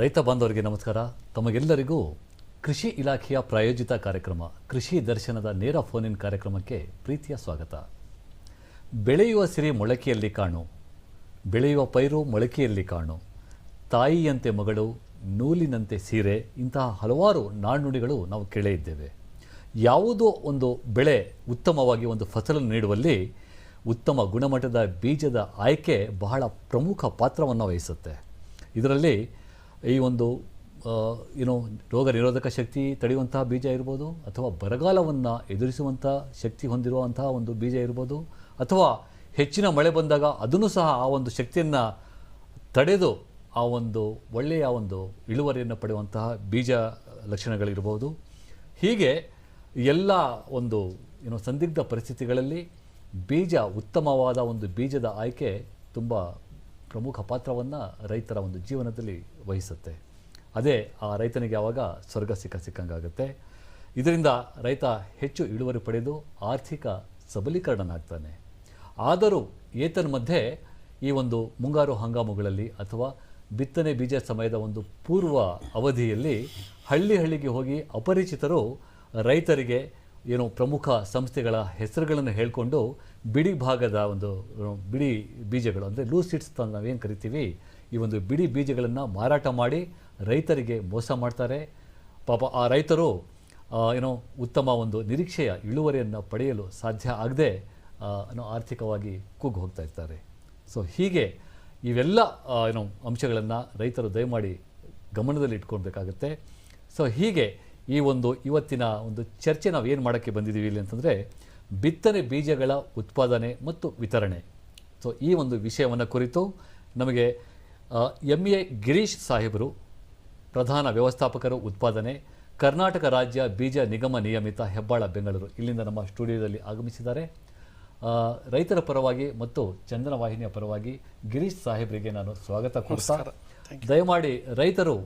ರೈತ ಬಾಂಧವರಿಗೆ ನಮಸ್ಕಾರ. ತಮಗೆಲ್ಲರಿಗೂ ಕೃಷಿ ಇಲಾಖೆಯ ಪ್ರಾಯೋಜಿತ ಕಾರ್ಯಕ್ರಮ, ಕೃಷಿ ದರ್ಶನದ ನೇರ ಫೋನ್ ಕಾರ್ಯಕ್ರಮಕ್ಕೆ ಪ್ರೀತಿಯ ಸ್ವಾಗತ. ಬೆಳೆಯುವ ಸಿರಿ ಮೊಳಕೆಯಲ್ಲಿ ಕಾಣು, ಬೆಳೆಯುವ ಪೈರು ಮೊಳಕೆಯಲ್ಲಿ ಕಾಣು, ತಾಯಿಯಂತೆ ಮಗಳು, ನೂಲಿನಂತೆ ಸೀರೆ, ಇಂತಹ ಹಲವಾರು ನಾಣ್ಣುಡಿಗಳು ನಾವು ಕೇಳೇ ಇದ್ದೇವೆ. ಯಾವುದೋ ಒಂದು ಬೆಳೆ ಉತ್ತಮವಾಗಿ ಒಂದು ಫಸಲನ್ನು ನೀಡುವಲ್ಲಿ ಉತ್ತಮ ಗುಣಮಟ್ಟದ ಬೀಜದ ಆಯ್ಕೆ ಬಹಳ ಪ್ರಮುಖ ಪಾತ್ರವನ್ನು ವಹಿಸುತ್ತೆ. ಇದರಲ್ಲಿ ಈ ಒಂದು ಏನೋ ರೋಗ ನಿರೋಧಕ ಶಕ್ತಿ ತಡೆಯುವಂತಹ ಬೀಜ ಇರ್ಬೋದು, ಅಥವಾ ಬರಗಾಲವನ್ನು ಎದುರಿಸುವಂಥ ಶಕ್ತಿ ಹೊಂದಿರುವಂತಹ ಒಂದು ಬೀಜ ಇರ್ಬೋದು, ಅಥವಾ ಹೆಚ್ಚಿನ ಮಳೆ ಬಂದಾಗ ಅದನ್ನು ಸಹ ಆ ಒಂದು ಶಕ್ತಿಯನ್ನು ತಡೆದು ಆ ಒಂದು ಒಳ್ಳೆಯ ಒಂದು ಇಳುವರಿಯನ್ನು ಪಡೆಯುವಂತಹ ಬೀಜ ಲಕ್ಷಣಗಳಿರ್ಬೋದು. ಹೀಗೆ ಎಲ್ಲ ಒಂದು ಏನು ಸಂದಿಗ್ಧ ಪರಿಸ್ಥಿತಿಗಳಲ್ಲಿ ಬೀಜ ಉತ್ತಮವಾದ ಒಂದು ಬೀಜದ ಆಯ್ಕೆ ತುಂಬ ಪ್ರಮುಖ ಪಾತ್ರವನ್ನು ರೈತರ ಒಂದು ಜೀವನದಲ್ಲಿ ವಹಿಸುತ್ತೆ. ಅದೇ ಆ ರೈತನಿಗೆ ಯಾವಾಗ ಸ್ವರ್ಗ ಸಿಕ್ಕ ಸಿಕ್ಕಂಗಾಗುತ್ತೆ. ಇದರಿಂದ ರೈತ ಹೆಚ್ಚು ಇಳುವರಿ ಪಡೆದು ಆರ್ಥಿಕ ಸಬಲೀಕರಣನಾಗ್ತಾನೆ. ಆದರೂ ಏತನ್ಮಧ್ಯೆ ಈ ಒಂದು ಮುಂಗಾರು ಹಂಗಾಮುಗಳಲ್ಲಿ ಅಥವಾ ಬಿತ್ತನೆ ಬೀಜ ಸಮಯದ ಒಂದು ಪೂರ್ವ ಅವಧಿಯಲ್ಲಿ ಹಳ್ಳಿ ಹಳ್ಳಿಗೆ ಹೋಗಿ ಅಪರಿಚಿತರು ರೈತರಿಗೆ ಏನು ಪ್ರಮುಖ ಸಂಸ್ಥೆಗಳ ಹೆಸರುಗಳನ್ನು ಹೇಳಿಕೊಂಡು ಬಿಡಿ ಭಾಗದ ಒಂದು ಬಿಡಿ ಬೀಜಗಳು, ಅಂದರೆ ಲೂಸ್ ಸೀಡ್ಸ್ ಅಂತ ನಾವೇನು ಕರಿತೀವಿ? ಈ ಒಂದು ಬಿಡಿ ಬೀಜಗಳನ್ನು ಮಾರಾಟ ಮಾಡಿ ರೈತರಿಗೆ ಮೋಸ ಮಾಡ್ತಾರೆ. ಪಾಪ ಆ ರೈತರು ಏನೋ ಉತ್ತಮ ಒಂದು ನಿರೀಕ್ಷೆಯ ಇಳುವರಿಯನ್ನು ಪಡೆಯಲು ಸಾಧ್ಯ ಆಗದೆ ಏನೋ ಆರ್ಥಿಕವಾಗಿ ಕುಗ್ಗು ಹೋಗ್ತಾ ಇರ್ತಾರೆ. ಸೊ ಹೀಗೆ ಇವೆಲ್ಲ ಏನೋ ಅಂಶಗಳನ್ನು ರೈತರು ದಯಮಾಡಿ ಗಮನದಲ್ಲಿ ಇಟ್ಕೊಳ್ಬೇಕಾಗತ್ತೆ. ಸೊ ಹೀಗೆ ಈ ಒಂದು ಇವತ್ತಿನ ಒಂದು ಚರ್ಚೆ ನಾವು ಏನು ಮಾಡೋಕ್ಕೆ ಬಂದಿದ್ದೀವಿ ಇಲ್ಲಿ ಅಂತಂದರೆ ಬಿತ್ತನೆ ಬೀಜಗಳ ಉತ್ಪಾದನೆ ಮತ್ತು ವಿತರಣೆ. ಸೊ ಈ ಒಂದು ವಿಷಯವನ್ನು ಕುರಿತು ನಮಗೆ ಎಂ ಎ ಗಿರೀಶ್ ಸಾಹೇಬರು ಪ್ರಧಾನ ವ್ಯವಸ್ಥಾಪಕರು ಉತ್ಪಾದನೆ ಕರ್ನಾಟಕ ರಾಜ್ಯ ಬೀಜ ನಿಗಮ ನಿಯಮಿತ ಹೆಬ್ಬಾಳ ಬೆಂಗಳೂರು. ಇಲ್ಲಿಂದ ನಮ್ಮ ಸ್ಟುಡಿಯೋದಲ್ಲಿ ಆಗಮಿಸಿದ್ದಾರೆ. ರೈತರ ಪರವಾಗಿ ಮತ್ತು ಚಂದನ ವಾಹಿನಿಯ ಪರವಾಗಿ ಗಿರೀಶ್ ಸಾಹೇಬರಿಗೆ ನಾನು ಸ್ವಾಗತ ಕೊಡ್ತಾ ದಯಮಾಡಿ ರೈತರು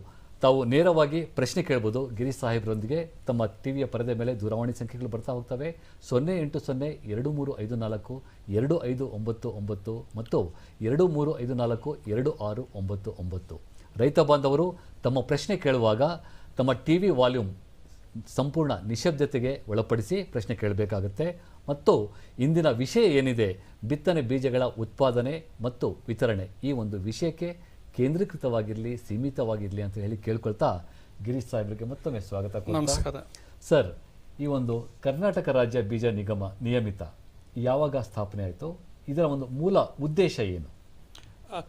ತಾವು ನೇರವಾಗಿ ಪ್ರಶ್ನೆ ಕೇಳ್ಬೋದು. ಗಿರೀಶ್ ಸಾಹೇಬ್ರೊಂದಿಗೆ ತಮ್ಮ ಟಿವಿಯ ಪರದೆ ಮೇಲೆ ದೂರವಾಣಿ ಸಂಖ್ಯೆಗಳು ಬರ್ತಾ ಹೋಗ್ತವೆ. ಸೊನ್ನೆ ಎಂಟು ಸೊನ್ನೆ ಎರಡು ಮೂರು ಐದು ನಾಲ್ಕು ಎರಡು ಐದು ಒಂಬತ್ತು ಒಂಬತ್ತು ಮತ್ತು ಎರಡು ಮೂರು ಐದು ನಾಲ್ಕು ಎರಡು ಆರು ಒಂಬತ್ತು ಒಂಬತ್ತು. ರೈತ ಬಾಂಧವರು, ತಮ್ಮ ಪ್ರಶ್ನೆ ಕೇಳುವಾಗ ತಮ್ಮ ಟಿ ವಿ ವಾಲ್ಯೂಮ್ ಸಂಪೂರ್ಣ ನಿಶಬ್ದತೆಗೆ ಒಳಪಡಿಸಿ ಪ್ರಶ್ನೆ ಕೇಳಬೇಕಾಗುತ್ತೆ. ಮತ್ತು ಇಂದಿನ ವಿಷಯ ಏನಿದೆ? ಬಿತ್ತನೆ ಬೀಜಗಳ ಉತ್ಪಾದನೆ ಮತ್ತು ವಿತರಣೆ ಈ ಒಂದು ವಿಷಯಕ್ಕೆ ಕೇಂದ್ರೀಕೃತವಾಗಿರಲಿ ಸೀಮಿತವಾಗಿರಲಿ ಅಂತ ಹೇಳಿ ಕೇಳ್ಕೊಳ್ತಾ ಗಿರೀಶ್ ಸಾಹೇಬರಿಗೆ ಮತ್ತೊಮ್ಮೆ ಸ್ವಾಗತ ನಮಸ್ಕಾರ. ಸರ್ ಈ ಒಂದು ಕರ್ನಾಟಕ ರಾಜ್ಯ ಬೀಜ ನಿಗಮ ನಿಯಮಿತ ಯಾವಾಗ ಸ್ಥಾಪನೆ ಆಯಿತು? ಇದರ ಒಂದು ಮೂಲ ಉದ್ದೇಶ ಏನು?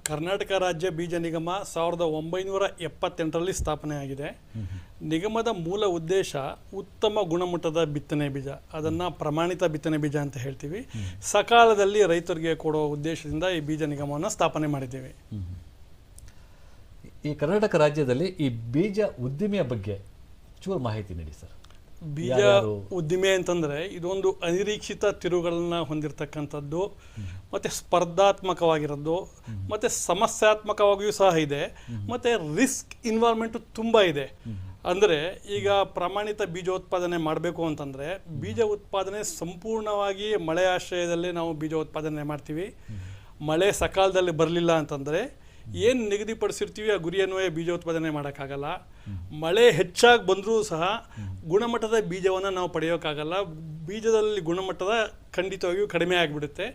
ಕರ್ನಾಟಕ ರಾಜ್ಯ ಬೀಜ ನಿಗಮ ಸಾವಿರದ ಒಂಬೈನೂರ ಎಪ್ಪತ್ತೆಂಟರಲ್ಲಿ ಸ್ಥಾಪನೆ ಆಗಿದೆ. ನಿಗಮದ ಮೂಲ ಉದ್ದೇಶ ಉತ್ತಮ ಗುಣಮಟ್ಟದ ಬಿತ್ತನೆ ಬೀಜ ಅದನ್ನು ಪ್ರಮಾಣಿತ ಬಿತ್ತನೆ ಬೀಜ ಅಂತ ಹೇಳ್ತೀವಿ. ಸಕಾಲದಲ್ಲಿ ರೈತರಿಗೆ ಕೊಡೋ ಉದ್ದೇಶದಿಂದ ಈ ಬೀಜ ನಿಗಮವನ್ನು ಸ್ಥಾಪನೆ ಮಾಡಿದ್ದೇವೆ. ಈ ಕರ್ನಾಟಕ ರಾಜ್ಯದಲ್ಲಿ ಈ ಬೀಜ ಉದ್ದಿಮೆಯ ಬಗ್ಗೆ ಚೂರು ಮಾಹಿತಿ ನೀಡಿ ಸರ್. ಬೀಜ? ಉದ್ದಿಮೆ ಅಂತಂದರೆ ಇದೊಂದು ಅನಿರೀಕ್ಷಿತ ತಿರುಗಳನ್ನು ಹೊಂದಿರತಕ್ಕಂಥದ್ದು ಮತ್ತು ಸ್ಪರ್ಧಾತ್ಮಕವಾಗಿರೋದು ಮತ್ತು ಸಮಸ್ಯಾತ್ಮಕವಾಗಿಯೂ ಸಹ ಇದೆ ಮತ್ತು ರಿಸ್ಕ್ ಇನ್ವಾಲ್ವ್ಮೆಂಟು ತುಂಬ ಇದೆ. ಅಂದರೆ ಈಗ ಪ್ರಮಾಣಿತ ಬೀಜ ಉತ್ಪಾದನೆ ಮಾಡಬೇಕು ಅಂತಂದರೆ ಬೀಜ ಉತ್ಪಾದನೆ ಸಂಪೂರ್ಣವಾಗಿ ಮಳೆ ಆಶ್ರಯದಲ್ಲಿ ನಾವು ಬೀಜ ಉತ್ಪಾದನೆ ಮಾಡ್ತೀವಿ ಮಳೆ ಸಕಾಲದಲ್ಲಿ ಬರಲಿಲ್ಲ ಅಂತಂದ್ರೆ ಏನು ನಿಗದಿಪಡಿಸಿರ್ತೀವಿ ಆ ಗುರಿಯನ್ವಯ ಬೀಜೋತ್ಪಾದನೆ ಮಾಡೋಕ್ಕಾಗಲ್ಲ. ಮಳೆ ಹೆಚ್ಚಾಗಿ ಬಂದರೂ ಸಹ ಗುಣಮಟ್ಟದ ಬೀಜವನ್ನು ನಾವು ಪಡೆಯೋಕ್ಕಾಗಲ್ಲ ಬೀಜದಲ್ಲಿ ಗುಣಮಟ್ಟದ ಖಂಡಿತವಾಗಿಯೂ ಕಡಿಮೆ ಆಗಿಬಿಡುತ್ತೆ.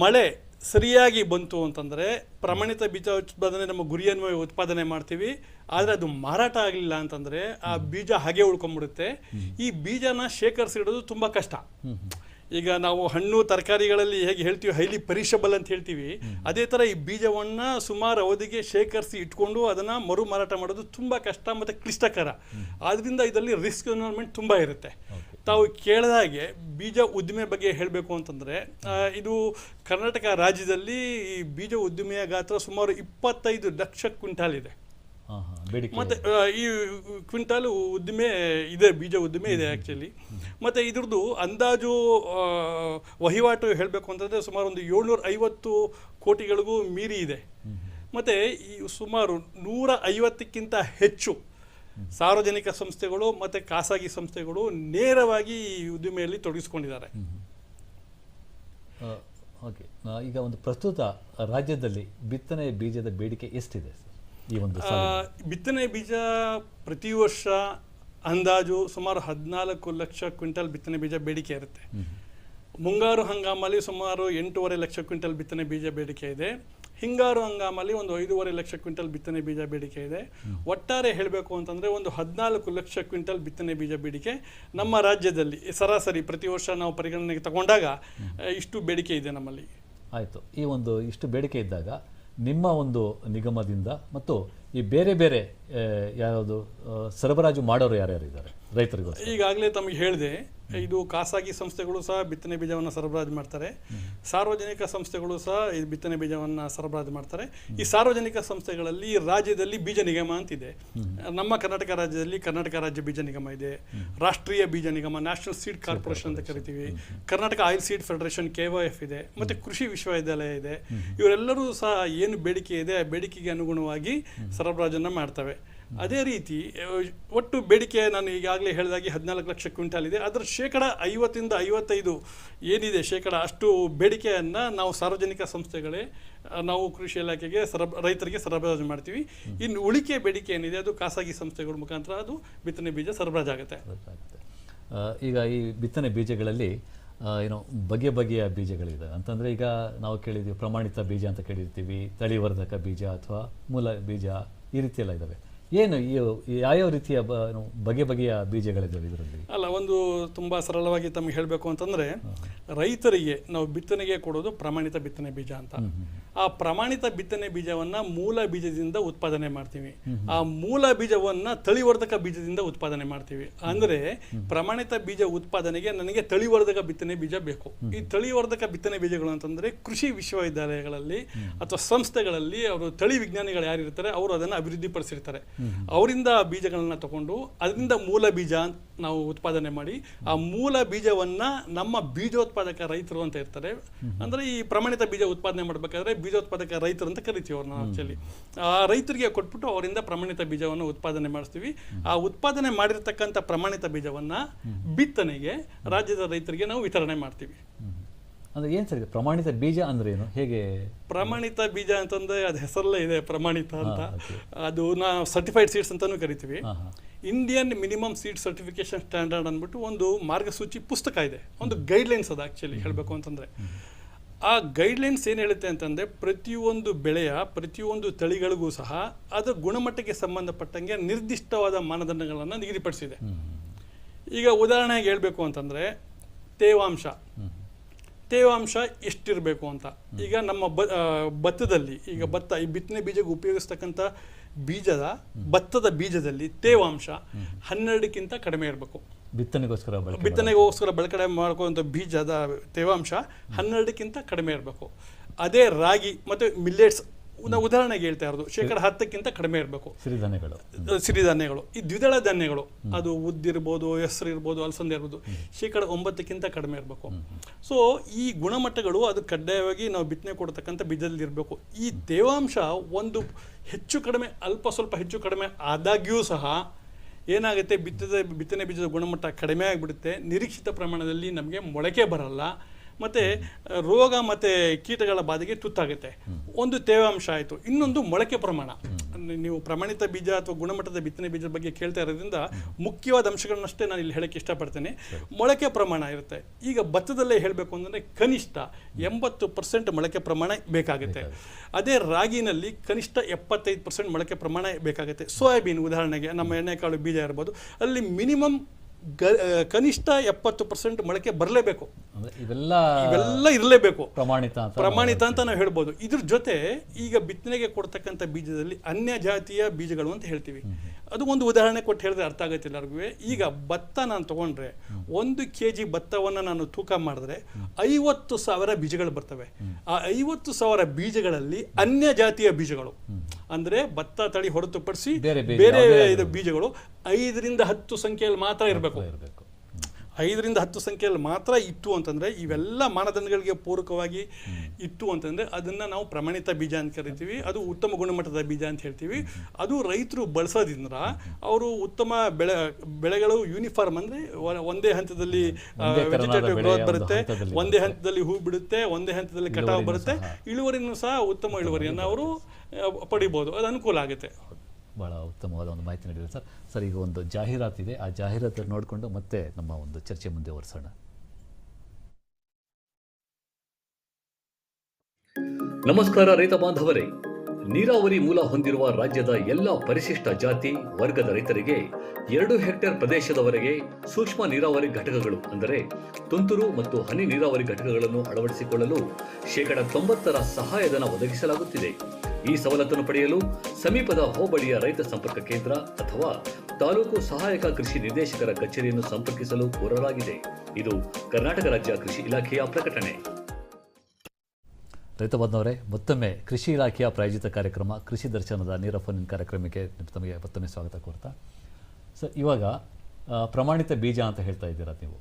ಮಳೆ ಸರಿಯಾಗಿ ಬಂತು ಅಂತಂದರೆ ಪ್ರಮಾಣಿತ ಬೀಜ ಉತ್ಪಾದನೆ ನಮ್ಮ ಗುರಿಯನ್ವಯ ಉತ್ಪಾದನೆ ಮಾಡ್ತೀವಿ. ಆದರೆ ಅದು ಮಾರಾಟ ಆಗಲಿಲ್ಲ ಅಂತಂದರೆ ಆ ಬೀಜ ಹಾಗೆ ಉಳ್ಕೊಂಡ್ಬಿಡುತ್ತೆ. ಈ ಬೀಜನ ಶೇಖರಿಸಿಡೋದು ತುಂಬ ಕಷ್ಟ. ಈಗ ನಾವು ಹಣ್ಣು ತರಕಾರಿಗಳಲ್ಲಿ ಹೇಗೆ ಹೇಳ್ತೀವಿ ಹೈಲಿ ಪರಿಷಬಲ್ ಅಂತ ಹೇಳ್ತೀವಿ. ಅದೇ ಥರ ಈ ಬೀಜವನ್ನು ಸುಮಾರು ಅವಧಿಗೆ ಶೇಖರಿಸಿ ಇಟ್ಕೊಂಡು ಅದನ್ನು ಮರು ಮಾರಾಟ ಮಾಡೋದು ತುಂಬ ಕಷ್ಟ ಮತ್ತು ಕ್ಲಿಷ್ಟಕರ. ಆದ್ದರಿಂದ ಇದರಲ್ಲಿ ರಿಸ್ಕ್ ಎನ್ವೈರ್ಮೆಂಟ್ ತುಂಬ ಇರುತ್ತೆ. ತಾವು ಕೇಳಿದ ಹಾಗೆ ಬೀಜ ಉದ್ದಿಮೆ ಬಗ್ಗೆ ಹೇಳಬೇಕು ಅಂತಂದರೆ ಇದು ಕರ್ನಾಟಕ ರಾಜ್ಯದಲ್ಲಿ ಈ ಬೀಜ ಉದ್ದಿಮೆಯ ಗಾತ್ರ ಸುಮಾರು ಇಪ್ಪತ್ತೈದು ಲಕ್ಷ ಕ್ವಿಂಟಾಲ್ ಇದೆ. ಮತ್ತೆ ಈ ಕ್ವಿಂಟಾಲ್ ಉದ್ದಿಮೆ ಇದೆ ಬೀಜ ಉದ್ದಿಮೆ ಇದೆ ಆ್ಯಕ್ಚುಲಿ ಮತ್ತು ಇದ್ರದ್ದು ಅಂದಾಜು ವಹಿವಾಟು ಹೇಳಬೇಕು ಅಂತಂದರೆ ಸುಮಾರು ಒಂದು ಏಳ್ನೂರ ಐವತ್ತು ಕೋಟಿಗಳಿಗೂ ಮೀರಿ ಇದೆ. ಮತ್ತು ಈ ಸುಮಾರು ನೂರ ಐವತ್ತಕ್ಕಿಂತ ಹೆಚ್ಚು ಸಾರ್ವಜನಿಕ ಸಂಸ್ಥೆಗಳು ಮತ್ತು ಖಾಸಗಿ ಸಂಸ್ಥೆಗಳು ನೇರವಾಗಿ ಈ ಉದ್ದಿಮೆಯಲ್ಲಿ ತೊಡಗಿಸ್ಕೊಂಡಿದ್ದಾರೆ. ಓಕೆ. ಈಗ ಒಂದು ಪ್ರಸ್ತುತ ರಾಜ್ಯದಲ್ಲಿ ಬಿತ್ತನೆ ಬೀಜದ ಬೇಡಿಕೆ ಎಷ್ಟಿದೆ? ಈ ಒಂದು ಬಿತ್ತನೆ ಬೀಜ ಪ್ರತಿ ವರ್ಷ ಅಂದಾಜು ಸುಮಾರು ಹದಿನಾಲ್ಕು ಲಕ್ಷ ಕ್ವಿಂಟಲ್ ಬಿತ್ತನೆ ಬೀಜ ಬೇಡಿಕೆ ಇರುತ್ತೆ. ಮುಂಗಾರು ಹಂಗಾಮಲ್ಲಿ ಸುಮಾರು ಎಂಟೂವರೆ ಲಕ್ಷ ಕ್ವಿಂಟಲ್ ಬಿತ್ತನೆ ಬೀಜ ಬೇಡಿಕೆ ಇದೆ. ಹಿಂಗಾರು ಹಂಗಾಮಲ್ಲಿ ಒಂದು ಐದೂವರೆ ಲಕ್ಷ ಕ್ವಿಂಟಲ್ ಬಿತ್ತನೆ ಬೀಜ ಬೇಡಿಕೆ ಇದೆ. ಒಟ್ಟಾರೆ ಹೇಳಬೇಕು ಅಂತಂದರೆ ಒಂದು ಹದಿನಾಲ್ಕು ಲಕ್ಷ ಕ್ವಿಂಟಲ್ ಬಿತ್ತನೆ ಬೀಜ ಬೇಡಿಕೆ ನಮ್ಮ ರಾಜ್ಯದಲ್ಲಿ ಸರಾಸರಿ ಪ್ರತಿ ವರ್ಷ ನಾವು ಪರಿಗಣನೆಗೆ ತಗೊಂಡಾಗ ಇಷ್ಟು ಬೇಡಿಕೆ ಇದೆ ನಮ್ಮಲ್ಲಿ. ಆಯಿತು. ಈ ಒಂದು ಇಷ್ಟು ಬೇಡಿಕೆ ಇದ್ದಾಗ ನಿಮ್ಮ ಒಂದು ನಿಗಮದಿಂದ ಮತ್ತು ಈ ಬೇರೆ ಬೇರೆ ಯಾವುದು ಸರಬರಾಜು ಮಾಡೋರು ಯಾರ್ಯಾರು ರೈತರಿಗೋಸ್ಕರ. ಈಗಾಗಲೇ ತಮಗೆ ಹೇಳಿದೆ, ಇದು ಖಾಸಗಿ ಸಂಸ್ಥೆಗಳು ಸಹ ಬಿತ್ತನೆ ಬೀಜವನ್ನು ಸರಬರಾಜು ಮಾಡ್ತಾರೆ. ಸಾರ್ವಜನಿಕ ಸಂಸ್ಥೆಗಳು ಸಹ ಈ ಬಿತ್ತನೆ ಬೀಜವನ್ನು ಸರಬರಾಜು ಮಾಡ್ತಾರೆ. ಈ ಸಾರ್ವಜನಿಕ ಸಂಸ್ಥೆಗಳಲ್ಲಿ ರಾಜ್ಯದಲ್ಲಿ ಬೀಜ ನಿಗಮ ಅಂತಿದೆ. ನಮ್ಮ ಕರ್ನಾಟಕ ರಾಜ್ಯದಲ್ಲಿ ಕರ್ನಾಟಕ ರಾಜ್ಯ ಬೀಜ ನಿಗಮ ಇದೆ. ರಾಷ್ಟ್ರೀಯ ಬೀಜ ನಿಗಮ, ನ್ಯಾಷನಲ್ ಸೀಡ್ ಕಾರ್ಪೊರೇಷನ್ ಅಂತ ಕರಿತೀವಿ. Karnataka oil seed federation K F ಇದೆ. ಮತ್ತು ಕೃಷಿ ವಿಶ್ವವಿದ್ಯಾಲಯ ಇದೆ. ಇವರೆಲ್ಲರೂ ಸಹ ಏನು ಬೇಡಿಕೆ ಇದೆ, ಆ ಬೇಡಿಕೆಗೆ ಅನುಗುಣವಾಗಿ ಸರಬರಾಜನ್ನು ಮಾಡ್ತವೆ. ಅದೇ ರೀತಿ ಒಟ್ಟು ಬೇಡಿಕೆ ನಾನು ಈಗಾಗಲೇ ಹೇಳಿದಾಗೆ ಹದಿನಾಲ್ಕು ಲಕ್ಷ ಕ್ವಿಂಟಾಲ್ ಇದೆ. ಅದರ ಶೇಕಡ ಐವತ್ತಿಂದ ಐವತ್ತೈದು ಏನಿದೆ ಶೇಕಡ ಅಷ್ಟು ಬೇಡಿಕೆಯನ್ನು ನಾವು ಸಾರ್ವಜನಿಕ ಸಂಸ್ಥೆಗಳೇ ನಾವು ಕೃಷಿ ಇಲಾಖೆಗೆ ಸರಬ ರೈತರಿಗೆ ಸರಬರಾಜು ಮಾಡ್ತೀವಿ. ಇನ್ನು ಉಳಿಕೆ ಬೇಡಿಕೆ ಏನಿದೆ ಅದು ಖಾಸಗಿ ಸಂಸ್ಥೆಗಳ ಮುಖಾಂತರ ಅದು ಬಿತ್ತನೆ ಬೀಜ ಸರಬರಾಜು ಆಗುತ್ತೆ. ಈಗ ಈ ಬಿತ್ತನೆ ಬೀಜಗಳಲ್ಲಿ ಏನು ಬಗೆ ಬಗೆಯ ಬೀಜಗಳಿದೆ. ಅಂತಂದರೆ ಈಗ ನಾವು ಕೇಳಿದ್ದೀವಿ ಪ್ರಮಾಣಿತ ಬೀಜ ಅಂತ ಕೇಳಿರ್ತೀವಿ, ತಳಿವರ್ಧಕ ಬೀಜ ಅಥವಾ ಮೂಲ ಬೀಜ ಈ ರೀತಿಯೆಲ್ಲ ಇದ್ದಾವೆ. ಏನು ಯಾವ್ಯಾವ ರೀತಿಯ ಬಗೆ ಬಗೆಯ ಬೀಜಗಳಿದ್ದಾವೆ ಇದರಲ್ಲಿ? ಅಲ್ಲ ಒಂದು ತುಂಬ ಸರಳವಾಗಿ ತಮಗೆ ಹೇಳಬೇಕು ಅಂತಂದರೆ ರೈತರಿಗೆ ನಾವು ಬಿತ್ತನೆಗೆ ಕೊಡೋದು ಪ್ರಮಾಣಿತ ಬಿತ್ತನೆ ಬೀಜ ಅಂತ. ಆ ಪ್ರಮಾಣಿತ ಬಿತ್ತನೆ ಬೀಜವನ್ನು ಮೂಲ ಬೀಜದಿಂದ ಉತ್ಪಾದನೆ ಮಾಡ್ತೀವಿ. ಆ ಮೂಲ ಬೀಜವನ್ನು ತಳಿವರ್ಧಕ ಬೀಜದಿಂದ ಉತ್ಪಾದನೆ ಮಾಡ್ತೀವಿ. ಅಂದರೆ ಪ್ರಮಾಣಿತ ಬೀಜ ಉತ್ಪಾದನೆಗೆ ನನಗೆ ತಳಿವರ್ಧಕ ಬಿತ್ತನೆ ಬೀಜ ಬೇಕು. ಈ ತಳಿವರ್ಧಕ ಬಿತ್ತನೆ ಬೀಜಗಳು ಅಂತಂದರೆ ಕೃಷಿ ವಿಶ್ವವಿದ್ಯಾಲಯಗಳಲ್ಲಿ ಅಥವಾ ಸಂಸ್ಥೆಗಳಲ್ಲಿ ಅವರು ತಳಿ ವಿಜ್ಞಾನಿಗಳು ಯಾರಿರ್ತಾರೆ ಅವರು ಅದನ್ನು ಅಭಿವೃದ್ಧಿಪಡಿಸಿರ್ತಾರೆ. ಅವರಿಂದ ಬೀಜಗಳನ್ನ ತಗೊಂಡು ಅದರಿಂದ ಮೂಲ ಬೀಜ ನಾವು ಉತ್ಪಾದನೆ ಮಾಡಿ ಆ ಮೂಲ ಬೀಜವನ್ನ ನಮ್ಮ ಬೀಜೋತ್ಪಾದಕ ರೈತರು ಅಂತ ಇರ್ತಾರೆ. ಅಂದ್ರೆ ಈ ಪ್ರಮಾಣಿತ ಬೀಜ ಉತ್ಪಾದನೆ ಮಾಡಬೇಕಾದ್ರೆ ಬೀಜೋತ್ಪಾದಕ ರೈತರು ಅಂತ ಕರಿತೀವಿ ಅವ್ರನ್ನ ಆಕ್ಚುಲಿ ಆ ರೈತರಿಗೆ ಕೊಟ್ಬಿಟ್ಟು ಅವರಿಂದ ಪ್ರಮಾಣಿತ ಬೀಜವನ್ನು ಉತ್ಪಾದನೆ ಮಾಡಿಸ್ತೀವಿ. ಆ ಉತ್ಪಾದನೆ ಮಾಡಿರ್ತಕ್ಕಂಥ ಪ್ರಮಾಣಿತ ಬೀಜವನ್ನ ಬಿತ್ತನೆಗೆ ರಾಜ್ಯದ ರೈತರಿಗೆ ನಾವು ವಿತರಣೆ ಮಾಡ್ತೀವಿ. ಅಂದರೆ ಏನು ಸರಿ ಪ್ರಮಾಣಿತ ಬೀಜ ಅಂದ್ರೆ ಏನು? ಹೇಗೆ? ಪ್ರಮಾಣಿತ ಬೀಜ ಅಂತಂದ್ರೆ ಅದು ಹೆಸರಲ್ಲೇ ಇದೆ ಪ್ರಮಾಣಿತ ಅಂತ. ಅದು ನಾವು ಸರ್ಟಿಫೈಡ್ ಸೀಡ್ಸ್ ಅಂತಾನೂ ಕರಿತೀವಿ. Indian minimum seed certification standard ಅಂದ್ಬಿಟ್ಟು ಒಂದು ಮಾರ್ಗಸೂಚಿ ಪುಸ್ತಕ ಇದೆ. ಒಂದು ಗೈಡ್ಲೈನ್ಸ್ ಅದು ಆಕ್ಚುಲಿ ಹೇಳಬೇಕು ಅಂತಂದ್ರೆ. ಆ ಗೈಡ್ಲೈನ್ಸ್ ಏನು ಹೇಳುತ್ತೆ ಅಂತಂದ್ರೆ ಪ್ರತಿಯೊಂದು ಬೆಳೆಯ ಪ್ರತಿಯೊಂದು ತಳಿಗಳಿಗೂ ಸಹ ಅದರ ಗುಣಮಟ್ಟಕ್ಕೆ ಸಂಬಂಧಪಟ್ಟಂಗೆ ನಿರ್ದಿಷ್ಟವಾದ ಮಾನದಂಡಗಳನ್ನು ನಿಗದಿಪಡಿಸಿದೆ. ಈಗ ಉದಾಹರಣೆಗೆ ಹೇಳಬೇಕು ಅಂತಂದ್ರೆ ತೇವಾಂಶ. ತೇವಾಂಶ ಎಷ್ಟಿರಬೇಕು ಅಂತ. ಈಗ ನಮ್ಮ ಬ ಭತ್ತದಲ್ಲಿ ಈಗ ಭತ್ತ ಈ ಬಿತ್ತನೆ ಬೀಜಕ್ಕೆ ಉಪಯೋಗಿಸ್ತಕ್ಕಂಥ ಬೀಜದ ಭತ್ತದ ಬೀಜದಲ್ಲಿ ತೇವಾಂಶ ಹನ್ನೆರಡಕ್ಕಿಂತ ಕಡಿಮೆ ಇರಬೇಕು. ಬಿತ್ತನೆಗೋಸ್ಕರ ಬಿತ್ತನೆಗೋಸ್ಕರ ಬಳಕೆ ಮಾಡ್ಕೊಳ್ಳುವಂಥ ಬೀಜದ ತೇವಾಂಶ ಹನ್ನೆರಡಕ್ಕಿಂತ ಕಡಿಮೆ ಇರಬೇಕು. ಅದೇ ರಾಗಿ ಮತ್ತು ಮಿಲ್ಲೆಟ್ಸ್ ನಾವು ಉದಾಹರಣೆಗೆ ಹೇಳ್ತಾ ಇರೋದು ಶೇಕಡ ಹತ್ತಕ್ಕಿಂತ ಕಡಿಮೆ ಇರಬೇಕು. ಸಿರಿಧಾನ್ಯಗಳು. ಸಿರಿಧಾನ್ಯಗಳು. ಈ ದ್ವಿದಳ ಧಾನ್ಯಗಳು ಅದು ಉದ್ದಿರ್ಬೋದು ಹೆಸರು ಇರ್ಬೋದು ಅಲಸಂದೆ ಇರ್ಬೋದು ಶೇಕಡ ಒಂಬತ್ತಕ್ಕಿಂತ ಕಡಿಮೆ ಇರಬೇಕು. ಸೊ ಈ ಗುಣಮಟ್ಟಗಳು ಅದು ಕಡ್ಡಾಯವಾಗಿ ನಾವು ಬಿತ್ತನೆ ಕೊಡ್ತಕ್ಕಂಥ ಬೀಜದಲ್ಲಿ ಇರಬೇಕು. ಈ ತೇವಾಂಶ ಒಂದು ಹೆಚ್ಚು ಕಡಿಮೆ ಅಲ್ಪ ಸ್ವಲ್ಪ ಹೆಚ್ಚು ಕಡಿಮೆ ಆದಾಗ್ಯೂ ಸಹ ಏನಾಗುತ್ತೆ ಬಿತ್ತದ ಬಿತ್ತನೆ ಬೀಜದ ಗುಣಮಟ್ಟ ಕಡಿಮೆ ಆಗಿಬಿಡುತ್ತೆ. ನಿರೀಕ್ಷಿತ ಪ್ರಮಾಣದಲ್ಲಿ ನಮಗೆ ಮೊಳಕೆ ಬರಲ್ಲ. ಮತ್ತು ರೋಗ ಮತ್ತು ಕೀಟಗಳ ಬಾಧೆಗೆ ತುತ್ತಾಗುತ್ತೆ. ಒಂದು ತೇವಾಂಶ ಆಯಿತು. ಇನ್ನೊಂದು ಮೊಳಕೆ ಪ್ರಮಾಣ. ಅಂದ್ರೆ ನೀವು ಪ್ರಮಾಣಿತ ಬೀಜ ಅಥವಾ ಗುಣಮಟ್ಟದ ಬಿತ್ತನೆ ಬೀಜದ ಬಗ್ಗೆ ಕೇಳ್ತಾ ಇರೋದ್ರಿಂದ ಮುಖ್ಯವಾದ ಅಂಶಗಳನ್ನಷ್ಟೇ ನಾನು ಇಲ್ಲಿ ಹೇಳಕ್ಕೆ ಇಷ್ಟಪಡ್ತೇನೆ. ಮೊಳಕೆ ಪ್ರಮಾಣ ಇರುತ್ತೆ. ಈಗ ಭತ್ತದಲ್ಲೇ ಹೇಳಬೇಕು ಅಂದರೆ ಕನಿಷ್ಠ ಎಂಬತ್ತು ಪರ್ಸೆಂಟ್ ಮೊಳಕೆ ಪ್ರಮಾಣ ಬೇಕಾಗುತ್ತೆ. ಅದೇ ರಾಗಿನಲ್ಲಿ ಕನಿಷ್ಠ ಎಪ್ಪತ್ತೈದು ಪರ್ಸೆಂಟ್ ಮೊಳಕೆ ಪ್ರಮಾಣ ಬೇಕಾಗುತ್ತೆ. ಸೋಯಾಬೀನ್ ಉದಾಹರಣೆಗೆ ನಮ್ಮ ಎಣ್ಣೆಕಾಳು ಬೀಜ ಇರ್ಬೋದು. ಅಲ್ಲಿ ಮಿನಿಮಮ್ ಗ ಕನಿಷ್ಠ ಎಪ್ಪತ್ತು ಪರ್ಸೆಂಟ್ ಮೊಳಕೆ ಬರಲೇಬೇಕು. ಇವೆಲ್ಲ ಇವೆಲ್ಲ ಇರಲೇಬೇಕು. ಪ್ರಮಾಣಿತ ಅಂತ ಪ್ರಮಾಣಿತ ಅಂತ ನಾವು ಹೇಳ್ಬೋದು. ಇದ್ರ ಜೊತೆ ಈಗ ಬಿತ್ತನೆಗೆ ಕೊಡ್ತಕ್ಕಂಥ ಬೀಜದಲ್ಲಿ ಅನ್ಯ ಜಾತಿಯ ಬೀಜಗಳು ಅಂತ ಹೇಳ್ತೀವಿ. ಅದು ಒಂದು ಉದಾಹರಣೆ ಕೊಟ್ಟು ಹೇಳಿದ್ರೆ ಅರ್ಥ ಆಗುತ್ತೆ ಎಲ್ಲರಿಗೂ. ಈಗ ಭತ್ತ ನಾನು ತಗೊಂಡ್ರೆ ಒಂದು ಕೆ ಜಿ ಭತ್ತವನ್ನು ನಾನು ತೂಕ ಮಾಡಿದ್ರೆ ಐವತ್ತು ಸಾವಿರ ಬೀಜಗಳು ಬರ್ತವೆ. ಆ ಐವತ್ತು ಸಾವಿರ ಬೀಜಗಳಲ್ಲಿ ಅನ್ಯ ಜಾತಿಯ ಬೀಜಗಳು. ಅಂದ್ರೆ ಭತ್ತ ತಳಿ ಹೊರತುಪಡಿಸಿ ಬೇರೆ ಬೇರೆ ಬೀಜಗಳು ಐದರಿಂದ ಹತ್ತು ಸಂಖ್ಯೆಯಲ್ಲಿ ಮಾತ್ರ ಇರಬೇಕು ಇರಬೇಕು. ಐದರಿಂದ ಹತ್ತು ಸಂಖ್ಯೆಯಲ್ಲಿ ಮಾತ್ರ ಇತ್ತು ಅಂತಂದರೆ ಇವೆಲ್ಲ ಮಾನದಂಡಗಳಿಗೆ ಪೂರಕವಾಗಿ ಇತ್ತು ಅಂತಂದರೆ ಅದನ್ನು ನಾವು ಪ್ರಮಾಣಿತ ಬೀಜ ಅಂತ ಕರಿತೀವಿ. ಅದು ಉತ್ತಮ ಗುಣಮಟ್ಟದ ಬೀಜ ಅಂತ ಹೇಳ್ತೀವಿ. ಅದು ರೈತರು ಬಳಸೋದ್ರಿಂದ ಅವರು ಉತ್ತಮ ಬೆಳೆ ಬೆಳೆಗಳು ಯೂನಿಫಾರ್ಮ್ ಅಂದರೆ ಒಂದೇ ಹಂತದಲ್ಲಿ ವೆಜಿಟೇಟಿವ್ ಗ್ರೋತ್ ಬರುತ್ತೆ ಒಂದೇ ಹಂತದಲ್ಲಿ ಹೂ ಬಿಡುತ್ತೆ ಒಂದೇ ಹಂತದಲ್ಲಿ ಕಟಾವು ಬರುತ್ತೆ. ಇಳುವರಿನೂ ಸಹ ಉತ್ತಮ ಇಳುವರಿಯನ್ನು ಅವರು ಪಡಿಬೋದು. ಅದು ಅನುಕೂಲ ಆಗುತ್ತೆ. ಭಾಳ ಉತ್ತಮವಾದ ಒಂದು ಮಾಹಿತಿ ನೀಡಿದೆ ಸರ್. ಸರ್, ಈಗ ಒಂದು ಜಾಹೀರಾತಿದೆ ಆ ಜಾಹೀರಾತು ನೋಡಿಕೊಂಡು ಮತ್ತೆ ನಮ್ಮ ಒಂದು ಚರ್ಚೆ ಮುಂದೆ ಒರೆಸೋಣ. ನಮಸ್ಕಾರ ರೈತ ಬಾಂಧವರೇ. ನೀರಾವರಿ ಮೂಲ ಹೊಂದಿರುವ ರಾಜ್ಯದ ಎಲ್ಲ ಪರಿಶಿಷ್ಟ ಜಾತಿ, ವರ್ಗದ ರೈತರಿಗೆ ಎರಡು ಹೆಕ್ಟೇರ್ ಪ್ರದೇಶದವರೆಗೆ ಸೂಕ್ಷ್ಮ ನೀರಾವರಿ ಘಟಕಗಳು ಅಂದರೆ ತುಂತುರು ಮತ್ತು ಹನಿ ನೀರಾವರಿ ಘಟಕಗಳನ್ನು ಅಳವಡಿಸಿಕೊಳ್ಳಲು ಶೇಕಡ ತೊಂಬತ್ತರ ಸಹಾಯಧನ ಒದಗಿಸಲಾಗುತ್ತಿದೆ. ಈ ಸವಲತ್ತನ್ನು ಪಡೆಯಲು ಸಮೀಪದ ಹೋಬಳಿಯ ರೈತ ಸಂಪರ್ಕ ಕೇಂದ್ರ ಅಥವಾ ತಾಲೂಕು ಸಹಾಯಕ ಕೃಷಿ ನಿರ್ದೇಶಕರ ಕಚೇರಿಯನ್ನು ಸಂಪರ್ಕಿಸಲು ಕೋರಲಾಗಿದೆ. ಇದು ಕರ್ನಾಟಕ ರಾಜ್ಯ ಕೃಷಿ ಇಲಾಖೆಯ ಪ್ರಕಟಣೆ. ರೈತ ಬಂದವರೇ ಮತ್ತೊಮ್ಮೆ ಕೃಷಿ ಇಲಾಖೆಯ ಪ್ರಾಯೋಜಿತ ಕಾರ್ಯಕ್ರಮ ಕೃಷಿ ದರ್ಶನದ ನೇರ ಫೋನಿನ ಕಾರ್ಯಕ್ರಮಕ್ಕೆ ತಮಗೆ ಮತ್ತೊಮ್ಮೆ ಸ್ವಾಗತ ಕೋರ್ತಾ. ಸರ್ ಇವಾಗ ಪ್ರಮಾಣಿತ ಬೀಜ ಅಂತ ಹೇಳ್ತಾ ಇದ್ದೀರಾ ನೀವು.